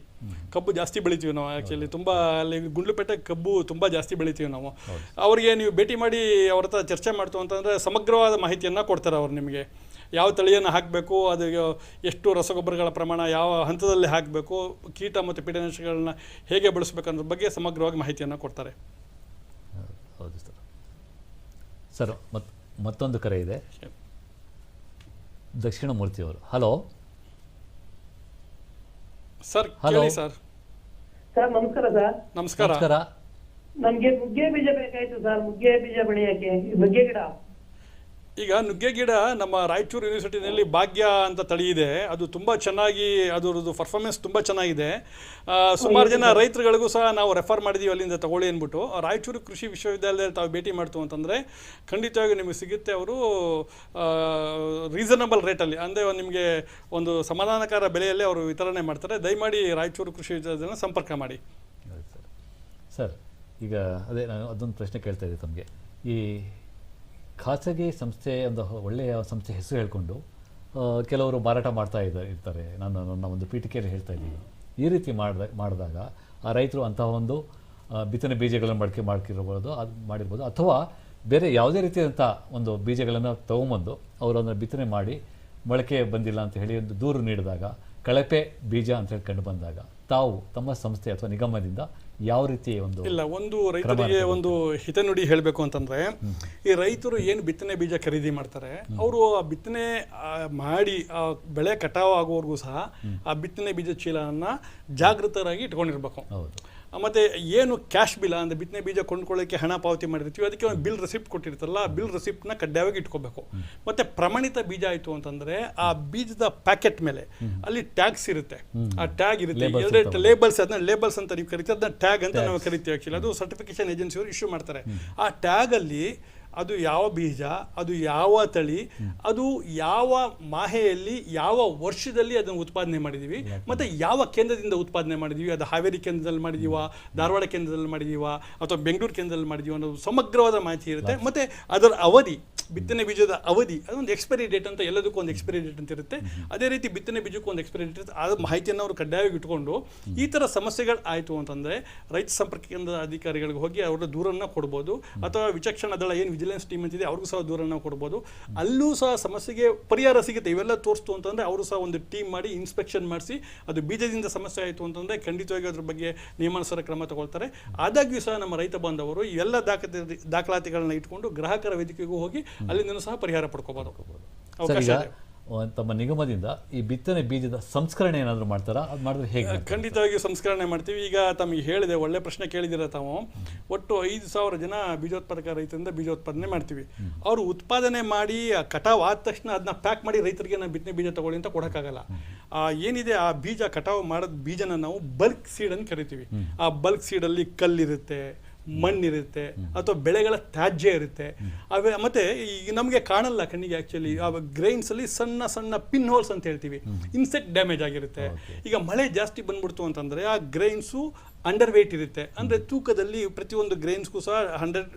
ಕಬ್ಬು ಜಾಸ್ತಿ ಬೆಳಿತೀವಿ ನಾವು ಆ್ಯಕ್ಚುಲಿ ತುಂಬ ಅಲ್ಲಿ ಗುಂಡ್ಲುಪೇಟೆ ಕಬ್ಬು ತುಂಬ ಜಾಸ್ತಿ ಬೆಳಿತೀವಿ ನಾವು. ಅವರಿಗೆ ನೀವು ಭೇಟಿ ಮಾಡಿ ಅವ್ರ ಹತ್ರ ಚರ್ಚೆ ಮಾಡ್ತು ಅಂತಂದರೆ ಸಮಗ್ರವಾದ ಮಾಹಿತಿಯನ್ನು ಕೊಡ್ತಾರೆ ಅವ್ರು ನಿಮಗೆ. ಯಾವ ತಳಿಯನ್ನು ಹಾಕಬೇಕು ಅದು ಎಷ್ಟು ರಸಗೊಬ್ಬರಗಳ ಪ್ರಮಾಣ ಯಾವ ಹಂತದಲ್ಲಿ ಹಾಕಬೇಕು ಕೀಟ ಮತ್ತು ಪೀಡನಾಶಕಗಳನ್ನ ಹೇಗೆ ಬಳಸಬೇಕು ಅನ್ನೋದ್ರ ಬಗ್ಗೆ ಸಮಗ್ರವಾಗಿ ಮಾಹಿತಿಯನ್ನು ಕೊಡ್ತಾರೆ. ಹೌದು ಸರ್. ಸರ್ ಮತ್ ಮತ್ತೊಂದು ಕರೆ ಇದೆ. ದಕ್ಷಿಣ ಮೂರ್ತಿಯವರು hello? Sir hello? Sir. Sir ನಮಸ್ಕಾರ ಸರ್. ನಮಸ್ಕಾರ. ನಮಸ್ಕಾರ. ನಮ್ಗೆ ನುಗ್ಗೆ ಬೀಜ ಬೇಕಾಯ್ತು ಸರ್ ನುಗ್ಗೆ ಬೀಜ ಬೆಳೆಯಕ್ಕೆ ನುಗ್ಗೆ ಗಿಡ. ಈಗ ನುಗ್ಗೆ ಗಿಡ ನಮ್ಮ ರಾಯಚೂರು ಯೂನಿವರ್ಸಿಟಿನಲ್ಲಿ ಭಾಗ್ಯ ಅಂತ ತಳಿ ಇದೆ ಅದು ತುಂಬ ಚೆನ್ನಾಗಿ ಅದರದ್ದು ಪರ್ಫಾರ್ಮೆನ್ಸ್ ತುಂಬ ಚೆನ್ನಾಗಿದೆ. ಸುಮಾರು ಜನ ರೈತರುಗಳಿಗೂ ಸಹ ನಾವು ರೆಫರ್ ಮಾಡಿದ್ದೀವಿ ಅಲ್ಲಿಂದ ತಗೊಳ್ಳಿ ಅಂದ್ಬಿಟ್ಟು. ರಾಯಚೂರು ಕೃಷಿ ವಿಶ್ವವಿದ್ಯಾಲಯದಲ್ಲಿ ತಾವು ಭೇಟಿ ಮಾಡ್ತು ಅಂತಂದರೆ ಖಂಡಿತವಾಗಿ ನಿಮಗೆ ಸಿಗುತ್ತೆ ಅವರು ರೀಸನಬಲ್ ರೇಟಲ್ಲಿ ಅಂದರೆ ನಿಮಗೆ ಒಂದು ಸಮಾಧಾನಕರ ಬೆಲೆಯಲ್ಲಿ ಅವರು ವಿತರಣೆ ಮಾಡ್ತಾರೆ. ದಯಮಾಡಿ ರಾಯಚೂರು ಕೃಷಿ ವಿಶ್ವವಿದ್ಯಾಲಯ ಸಂಪರ್ಕ ಮಾಡಿ. ಸರ್. ಸರ್ ಈಗ ಅದೇ ನಾನು ಅದೊಂದು ಪ್ರಶ್ನೆ ಕೇಳ್ತಾ ಇದ್ದೆ ತಮಗೆ. ಈ ಖಾಸಗಿ ಸಂಸ್ಥೆ ಒಂದು ಒಳ್ಳೆಯ ಸಂಸ್ಥೆ ಹೆಸರು ಹೇಳಿಕೊಂಡು ಕೆಲವರು ಮಾರಾಟ ಮಾಡ್ತಾ ಇದ್ದಾರೆ ಇರ್ತಾರೆ. ನಾನು ನನ್ನ ಒಂದು ಪೀಠಿಕೆಯಲ್ಲಿ ಹೇಳ್ತಾ ಇದ್ದೀನಿ. ಈ ರೀತಿ ಮಾಡಿದ ಮಾಡಿದಾಗ ಆ ರೈತರು ಅಂತಹ ಒಂದು ಬಿತ್ತನೆ ಬೀಜಗಳನ್ನು ಬಳಕೆ ಮಾಡ್ಕಿರ್ಬೋದು, ಅದು ಮಾಡಿರ್ಬೋದು. ಅಥವಾ ಬೇರೆ ಯಾವುದೇ ರೀತಿಯಾದಂಥ ಒಂದು ಬೀಜಗಳನ್ನು ತೊಗೊಂಬಂದು ಅವರನ್ನು ಬಿತ್ತನೆ ಮಾಡಿ ಮೊಳಕೆ ಬಂದಿಲ್ಲ ಅಂತ ಹೇಳಿ ಒಂದು ದೂರು ನೀಡಿದಾಗ, ಕಳಪೆ ಬೀಜ ಅಂತ ಹೇಳಿ ಕಂಡು ಬಂದಾಗ ತಾವು ತಮ್ಮ ಸಂಸ್ಥೆ ಅಥವಾ ನಿಗಮದಿಂದ ಯಾವ ರೀತಿ ಒಂದು ಇಲ್ಲ ಒಂದು ರೈತರಿಗೆ ಒಂದು ಹಿತನುಡಿ ಹೇಳಬೇಕು ಅಂತಂದ್ರೆ ಈ ರೈತರು ಏನು ಬಿತ್ತನೆ ಬೀಜ ಖರೀದಿ ಮಾಡ್ತಾರೆ ಅವರು ಆ ಬಿತ್ತನೆ ಆ, ಮಾಡಿ ಆ ಬೆಳೆ ಕಟಾವು ಆಗೋವರೆಗೂ ಸಹ ಆ ಬಿತ್ತನೆ ಬೀಜ ಚೀಲನ ಜಾಗೃತರಾಗಿ ಇಟ್ಕೊಂಡಿರ್ಬೇಕು. ಮತ್ತೆ ಏನು ಕ್ಯಾಶ್ ಬಿಲ್ ಅಂದ್ರೆ ಬಿತ್ತನೆ ಬೀಜ ಕೊಂಡ್ಕೊಳ್ಳೋಕ್ಕೆ ಹಣ ಪಾವತಿ ಮಾಡಿರ್ತೀವಿ ಅದಕ್ಕೆ ಒಂದು ಬಿಲ್ ರೆಸಿಪ್ಟ್ ಕೊಟ್ಟಿರ್ತಲ್ಲ ಆ ಬಿಲ್ ರೆಸಿಪ್ಟ್ನ ಕಡ್ಡಾಯವಾಗಿ ಇಟ್ಕೋಬೇಕು. ಮತ್ತೆ ಪ್ರಮಾಣಿತ ಬೀಜ ಆಯಿತು ಅಂತಂದ್ರೆ ಆ ಬೀಜದ ಪ್ಯಾಕೆಟ್ ಮೇಲೆ ಅಲ್ಲಿ ಟ್ಯಾಗ್ಸ್ ಇರುತ್ತೆ. ಆ ಟ್ಯಾಗ್ ಇರುತ್ತೆ. Labels ಎರಡೇ ಲೇಬಲ್ಸ್ ಅದನ್ನ ಲೇಬಲ್ಸ್ ಅಂತ ನೀವು ಕರಿತೀವಿ ಅದನ್ನ ಟ್ಯಾಗ್ ಅಂತ ನಾವು ಕರಿತೀವಿ ಆ್ಯಕ್ಚುಲಿ ಅದು ಸರ್ಟಿಫಿಕೇಶನ್ ಏಜೆನ್ಸಿಯವರು ಇಶ್ಯೂ ಮಾಡ್ತಾರೆ. ಆ ಟ್ಯಾಗ್ ಅಲ್ಲಿ ಅದು ಯಾವ ಬೀಜ ಅದು ಯಾವ ತಳಿ ಅದು ಯಾವ ಮಾಹೆಯಲ್ಲಿ ಯಾವ ವರ್ಷದಲ್ಲಿ ಅದನ್ನು ಉತ್ಪಾದನೆ ಮಾಡಿದ್ದೀವಿ ಮತ್ತೆ ಯಾವ ಕೇಂದ್ರದಿಂದ ಉತ್ಪಾದನೆ ಮಾಡಿದ್ದೀವಿ ಅದು ಹಾವೇರಿ ಕೇಂದ್ರದಲ್ಲಿ ಮಾಡಿದೀವ ಧಾರವಾಡ ಕೇಂದ್ರದಲ್ಲಿ ಮಾಡಿದೀವ ಅಥವಾ ಬೆಂಗಳೂರು ಕೇಂದ್ರದಲ್ಲಿ ಮಾಡಿದೀವ ಅನ್ನೋದು ಸಮಗ್ರವಾದ ಮಾಹಿತಿ ಇರುತ್ತೆ. ಮತ್ತೆ ಅದರ ಅವಧಿ ಬಿತ್ತನೆ ಬೀಜದ ಅವಧಿ ಅದೊಂದು ಎಕ್ಸ್ಪೈರಿ ಡೇಟ್ ಅಂತ ಎಲ್ಲದಕ್ಕೂ ಒಂದು ಎಕ್ಸ್ಪೈರಿ ಡೇಟ್ ಅಂತ ಇರುತ್ತೆ. ಅದೇ ರೀತಿ ಬಿತ್ತನೆ ಬೀಜಕ್ಕೂ ಒಂದು ಎಕ್ಸ್ಪೈರಿ ಡೇಟ್ ಇರುತ್ತೆ. ಆ ಮಾಹಿತಿಯನ್ನು ಅವರು ಕಡ್ಡಾಯವಾಗಿ ಇಟ್ಕೊಂಡು ಈ ಥರ ಸಮಸ್ಯೆಗಳು ಆಯಿತು ಅಂತಂದರೆ ರೈತ ಸಂಪರ್ಕ ಕೇಂದ್ರದ ಅಧಿಕಾರಿಗಳಿಗೆ ಹೋಗಿ ಅವರ ದೂರನ್ನು ಕೊಡ್ಬೋದು. ಅಥವಾ ವಿಚಕ್ಷಣ ದಳ ಏನು ವಿಜಿಲೆನ್ಸ್ ಟೀಮ್ ಅಂತಿದೆ, ಅವ್ರಿಗೂ ಸಹ ದೂರನ್ನು ಕೊಡ್ಬೋದು. ಅಲ್ಲೂ ಸಹ ಸಮಸ್ಯೆಗೆ ಪರಿಹಾರ ಸಿಗುತ್ತೆ. ಇವೆಲ್ಲ ತೋರಿಸ್ತು ಅಂತಂದರೆ ಅವರು ಸಹ ಒಂದು ಟೀಮ್ ಮಾಡಿ ಇನ್ಸ್ಪೆಕ್ಷನ್ ಮಾಡಿಸಿ ಅದು ಬೀಜದಿಂದ ಸಮಸ್ಯೆ ಆಯಿತು ಅಂತಂದರೆ ಖಂಡಿತವಾಗಿ ಅದ್ರ ಬಗ್ಗೆ ನಿಯಮಾನುಸಾರ ಕ್ರಮ ತಗೊಳ್ತಾರೆ. ಆದಾಗ್ಯೂ ಸಹ ನಮ್ಮ ರೈತ ಬಾಂಧವರು ಎಲ್ಲ ದಾಖಲೆ ದಾಖಲಾತಿಗಳನ್ನ ಇಟ್ಕೊಂಡು ಗ್ರಾಹಕರ ವೇದಿಕೆಗೂ ಹೋಗಿ ಅಲ್ಲಿಂದನೂ ಸಹ ಪರಿಹಾರ ಪಡ್ಕೋಬಹುದು ಅವಕಾಶ ಈಗ ಇದೆ. ತಮ್ಮ ನಿಗಮದಿಂದ ಈ ಬಿತ್ತನೆ ಬೀಜದ ಸಂಸ್ಕರಣೆ ಏನಾದರೂ ಮಾಡ್ತಾರಾ? ಅದು ಮಾಡಿದ್ರೆ ಹೇಗೆ ಖಂಡಿತವಾಗಿ ಸಂಸ್ಕರಣೆ ಮಾಡ್ತೀವಿ. ಈಗ ತಮಗೆ ಹೇಳಿದೆ ಒಳ್ಳೆ ಪ್ರಶ್ನೆ ಕೇಳಿದಿರ ತಾವು? ಒಟ್ಟು ಐದು ಸಾವಿರ ಜನ ಬೀಜೋತ್ಪಾದಕ ರೈತರಿಂದ ಬೀಜೋತ್ಪಾದನೆ ಮಾಡ್ತೀವಿ. ಅವರು ಉತ್ಪಾದನೆ ಮಾಡಿ ಆ ಕಟಾವ್ ಆದ ತಕ್ಷಣ ಅದನ್ನ ಪ್ಯಾಕ್ ಮಾಡಿ ರೈತರಿಗೆ ನಾವು ಬಿತ್ತನೆ ಬೀಜ ತಗೊಳ್ಳಿ ಅಂತ ಕೊಡೋಕ್ಕಾಗಲ್ಲ. ಆ ಏನಿದೆ ಆ ಬೀಜ ಕಟಾವು ಮಾಡೋದು ಬೀಜನ ನಾವು ಬಲ್ಕ್ ಸೀಡ್ ಅಂತ ಕರಿತೀವಿ. ಆ ಬಲ್ಕ್ ಸೀಡಲ್ಲಿ ಕಲ್ಲಿರುತ್ತೆ ಮಣ್ಣಿರುತ್ತೆ ಅಥವಾ ಬೆಳೆಗಳ ತ್ಯಾಜ್ಯ ಇರುತ್ತೆ. ಅವೇ ಮತ್ತೆ ಈಗ ನಮಗೆ ಕಾಣಲ್ಲ ಕಣ್ಣಿಗೆ ಆ್ಯಕ್ಚುಲಿ ಆ ಗ್ರೈನ್ಸ್ ಅಲ್ಲಿ ಸಣ್ಣ ಸಣ್ಣ ಪಿನ್ ಹೋಲ್ಸ್ ಅಂತ ಹೇಳ್ತೀವಿ. ಇನ್ಸೆಕ್ಟ್ ಡ್ಯಾಮೇಜ್ ಆಗಿರುತ್ತೆ. ಈಗ ಮಳೆ ಜಾಸ್ತಿ ಬಂದ್ಬಿಡ್ತು ಅಂತಂದ್ರೆ ಆ ಗ್ರೈನ್ಸು ಅಂಡರ್ ವೆಯ್ಟ್ ಇರುತ್ತೆ. ಅಂದರೆ ತೂಕದಲ್ಲಿ ಪ್ರತಿಯೊಂದು ಗ್ರೈನ್ಸ್ಗೂ ಸಹ hundred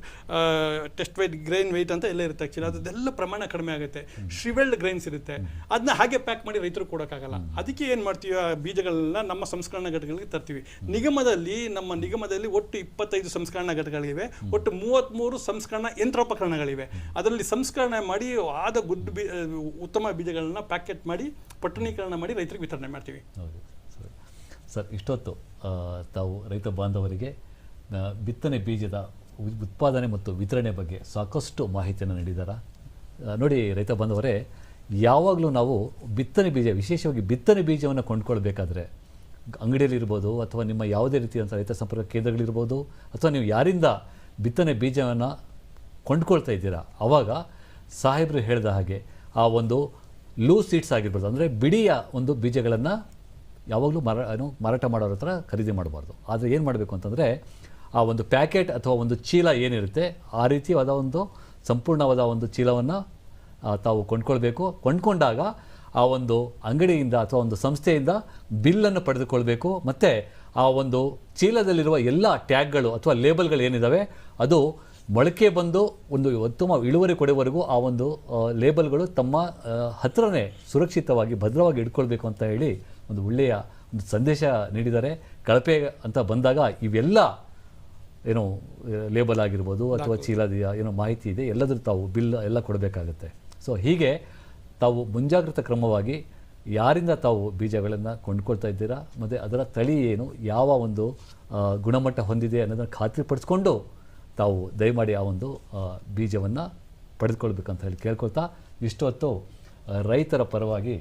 test weight grain weight ಅಂತ ಎಲ್ಲ ಇರುತ್ತೆ ಆ್ಯಕ್ಚುಲಿ ಅದೆಲ್ಲ ಪ್ರಮಾಣ ಕಡಿಮೆ ಆಗುತ್ತೆ. ಶ್ರಿವೆಲ್ಡ್ ಗ್ರೈನ್ಸ್ ಇರುತ್ತೆ. ಅದನ್ನ ಹಾಗೆ ಪ್ಯಾಕ್ ಮಾಡಿ ರೈತರು ಕೊಡೋಕ್ಕಾಗಲ್ಲ. ಅದಕ್ಕೆ ಏನು ಮಾಡ್ತೀವಿ ಆ ಬೀಜಗಳನ್ನ ನಮ್ಮ ಸಂಸ್ಕರಣಾ ಘಟಕಗಳಿಗೆ ತರ್ತೀವಿ. ನಿಗಮದಲ್ಲಿ, ನಮ್ಮ ನಿಗಮದಲ್ಲಿ ಒಟ್ಟು ಇಪ್ಪತ್ತೈದು ಸಂಸ್ಕರಣಾ ಘಟಕಗಳಿವೆ. ಒಟ್ಟು ಮೂವತ್ತ್ಮೂರು ಸಂಸ್ಕರಣಾ ಯಂತ್ರೋಪಕರಣಗಳಿವೆ. ಅದರಲ್ಲಿ ಸಂಸ್ಕರಣೆ ಮಾಡಿ ಆದ ಗುಡ್ ಬೀ, ಉತ್ತಮ ಬೀಜಗಳನ್ನ ಪ್ಯಾಕೆಟ್ ಮಾಡಿ, ಪಟ್ಟಣೀಕರಣ ಮಾಡಿ ರೈತರಿಗೆ ವಿತರಣೆ ಮಾಡ್ತೀವಿ. ಸರಿ, ಇಷ್ಟೊತ್ತು ತಾವು ರೈತ ಬಾಂಧವರಿಗೆ ಬಿತ್ತನೆ ಬೀಜದ ಉತ್ಪಾದನೆ ಮತ್ತು ವಿತರಣೆ ಬಗ್ಗೆ ಸಾಕಷ್ಟು ಮಾಹಿತಿಯನ್ನು ನೀಡಿದ್ದಾರೆ ನೋಡಿ ರೈತ ಬಾಂಧವರೇ, ಯಾವಾಗಲೂ ನಾವು ಬಿತ್ತನೆ ಬೀಜ, ವಿಶೇಷವಾಗಿ ಬಿತ್ತನೆ ಬೀಜವನ್ನು ಕೊಂಡ್ಕೊಳ್ಬೇಕಾದ್ರೆ ಅಂಗಡಿಯಲ್ಲಿರ್ಬೋದು ಅಥವಾ ನಿಮ್ಮ ಯಾವುದೇ ರೀತಿಯಂಥ ರೈತ ಸಂಪರ್ಕ ಕೇಂದ್ರಗಳಿರ್ಬೋದು ಅಥವಾ ನೀವು ಯಾರಿಂದ ಬಿತ್ತನೆ ಬೀಜವನ್ನು ಕೊಂಡ್ಕೊಳ್ತಾ ಇದ್ದೀರಾ ಆವಾಗ ಸಾಹೇಬರು ಹೇಳಿದ ಹಾಗೆ ಆ ಒಂದು ಲೂ ಸೀಡ್ಸ್ ಆಗಿರ್ಬೋದು, ಅಂದರೆ ಬಿಡಿಯ ಒಂದು ಬೀಜಗಳನ್ನು ಯಾವಾಗಲೂ ಮರ, ಏನು, ಮಾರಾಟ ಮಾಡೋರ ಹತ್ರ ಖರೀದಿ ಮಾಡಬಾರ್ದು. ಆದರೆ ಏನು ಮಾಡಬೇಕು ಅಂತಂದರೆ, ಆ ಒಂದು ಪ್ಯಾಕೆಟ್ ಅಥವಾ ಒಂದು ಚೀಲ ಏನಿರುತ್ತೆ, ಆ ರೀತಿಯಾದ ಒಂದು, ಸಂಪೂರ್ಣವಾದ ಒಂದು ಚೀಲವನ್ನು ತಾವು ಕೊಂಡ್ಕೊಳ್ಬೇಕು. ಕೊಂಡ್ಕೊಂಡಾಗ ಆ ಒಂದು ಅಂಗಡಿಯಿಂದ ಅಥವಾ ಒಂದು ಸಂಸ್ಥೆಯಿಂದ ಬಿಲ್ಲನ್ನು ಪಡೆದುಕೊಳ್ಬೇಕು. ಮತ್ತು ಆ ಒಂದು ಚೀಲದಲ್ಲಿರುವ ಎಲ್ಲ ಟ್ಯಾಗ್ಗಳು ಅಥವಾ ಲೇಬಲ್ಗಳು ಏನಿದ್ದಾವೆ ಅದು ಮೊಳಕೆ ಬಂದು ಒಂದು ಉತ್ತಮ ಇಳುವರಿ ಕೊಡುವವರೆಗೂ ಆ ಒಂದು ಲೇಬಲ್ಗಳು ತಮ್ಮ ಹತ್ರನೇ ಸುರಕ್ಷಿತವಾಗಿ ಭದ್ರವಾಗಿ ಇಟ್ಕೊಳ್ಬೇಕು ಅಂತ ಹೇಳಿ ಒಂದು ಒಳ್ಳೆಯ ಒಂದು ಸಂದೇಶ ನೀಡಿದ್ದಾರೆ. ಕಳಪೆ ಅಂತ ಬಂದಾಗ ಇವೆಲ್ಲ ಏನು ಲೇಬಲ್ ಆಗಿರ್ಬೋದು ಅಥವಾ ಚೀಲದ ಏನೋ ಮಾಹಿತಿ ಇದೆ. ಎಲ್ಲದರೂ ತಾವು ಬಿಲ್ ಎಲ್ಲ ಕೊಡಬೇಕಾಗುತ್ತೆ. ಸೊ ಹೀಗೆ ತಾವು ಮುಂಜಾಗ್ರತಾ ಕ್ರಮವಾಗಿ ಯಾರಿಂದ ತಾವು ಬೀಜಗಳನ್ನು ಕೊಂಡ್ಕೊಳ್ತಾ ಇದ್ದೀರಾ ಮತ್ತು ಅದರ ತಳಿ ಏನು ಯಾವ ಒಂದು ಗುಣಮಟ್ಟ ಹೊಂದಿದೆ ಅನ್ನೋದನ್ನು ಖಾತ್ರಿಪಡಿಸ್ಕೊಂಡು ತಾವು ದಯಮಾಡಿ ಆ ಒಂದು ಬೀಜವನ್ನು ಪಡೆದುಕೊಳ್ಬೇಕಂತ ಹೇಳಿ ಕೇಳ್ಕೊಳ್ತಾ, ಇಷ್ಟೊತ್ತು ರೈತರ ಪರವಾಗಿ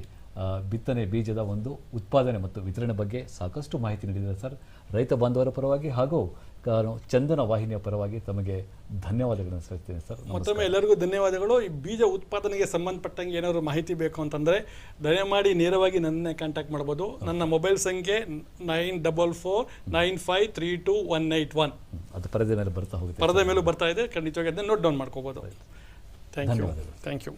ಬಿತ್ತನೆ ಬೀಜದ ಒಂದು ಉತ್ಪಾದನೆ ಮತ್ತು ವಿತರಣೆ ಬಗ್ಗೆ ಸಾಕಷ್ಟು ಮಾಹಿತಿ ನೀಡಿದ್ದಾರೆ ಸರ್. ರೈತ ಬಾಂಧವರ ಪರವಾಗಿ ಹಾಗೂ ಚಂದನ ವಾಹಿನಿಯ ಪರವಾಗಿ ತಮಗೆ ಧನ್ಯವಾದಗಳನ್ನು ಸಲ್ಲಿಸ್ತೇನೆ ಸರ್. ಮತ್ತೊಮ್ಮೆ ಎಲ್ಲರಿಗೂ ಧನ್ಯವಾದಗಳು. ಈ ಬೀಜ ಉತ್ಪಾದನೆಗೆ ಸಂಬಂಧಪಟ್ಟಂಗೆ ಏನಾದರೂ ಮಾಹಿತಿ ಬೇಕು ಅಂತಂದರೆ ದಯಮಾಡಿ ನೇರವಾಗಿ ನನ್ನೇ ಕಾಂಟ್ಯಾಕ್ಟ್ ಮಾಡ್ಬೋದು. ನನ್ನ ಮೊಬೈಲ್ ಸಂಖ್ಯೆ nine double four nine five three two one eight one. ಅದು ಪರದೆ ಮೇಲೆ ಬರ್ತಾ ಹೋಗುತ್ತೆ. ಪರದೆ ಮೇಲೂ ಬರ್ತಾ ಇದೆ. ಖಂಡಿತವಾಗಿ ಅದನ್ನ ನೋಟ್ ಡೌನ್ ಮಾಡ್ಕೋಬೋದು. Thank you thank you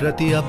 ಪ್ರತಿಯ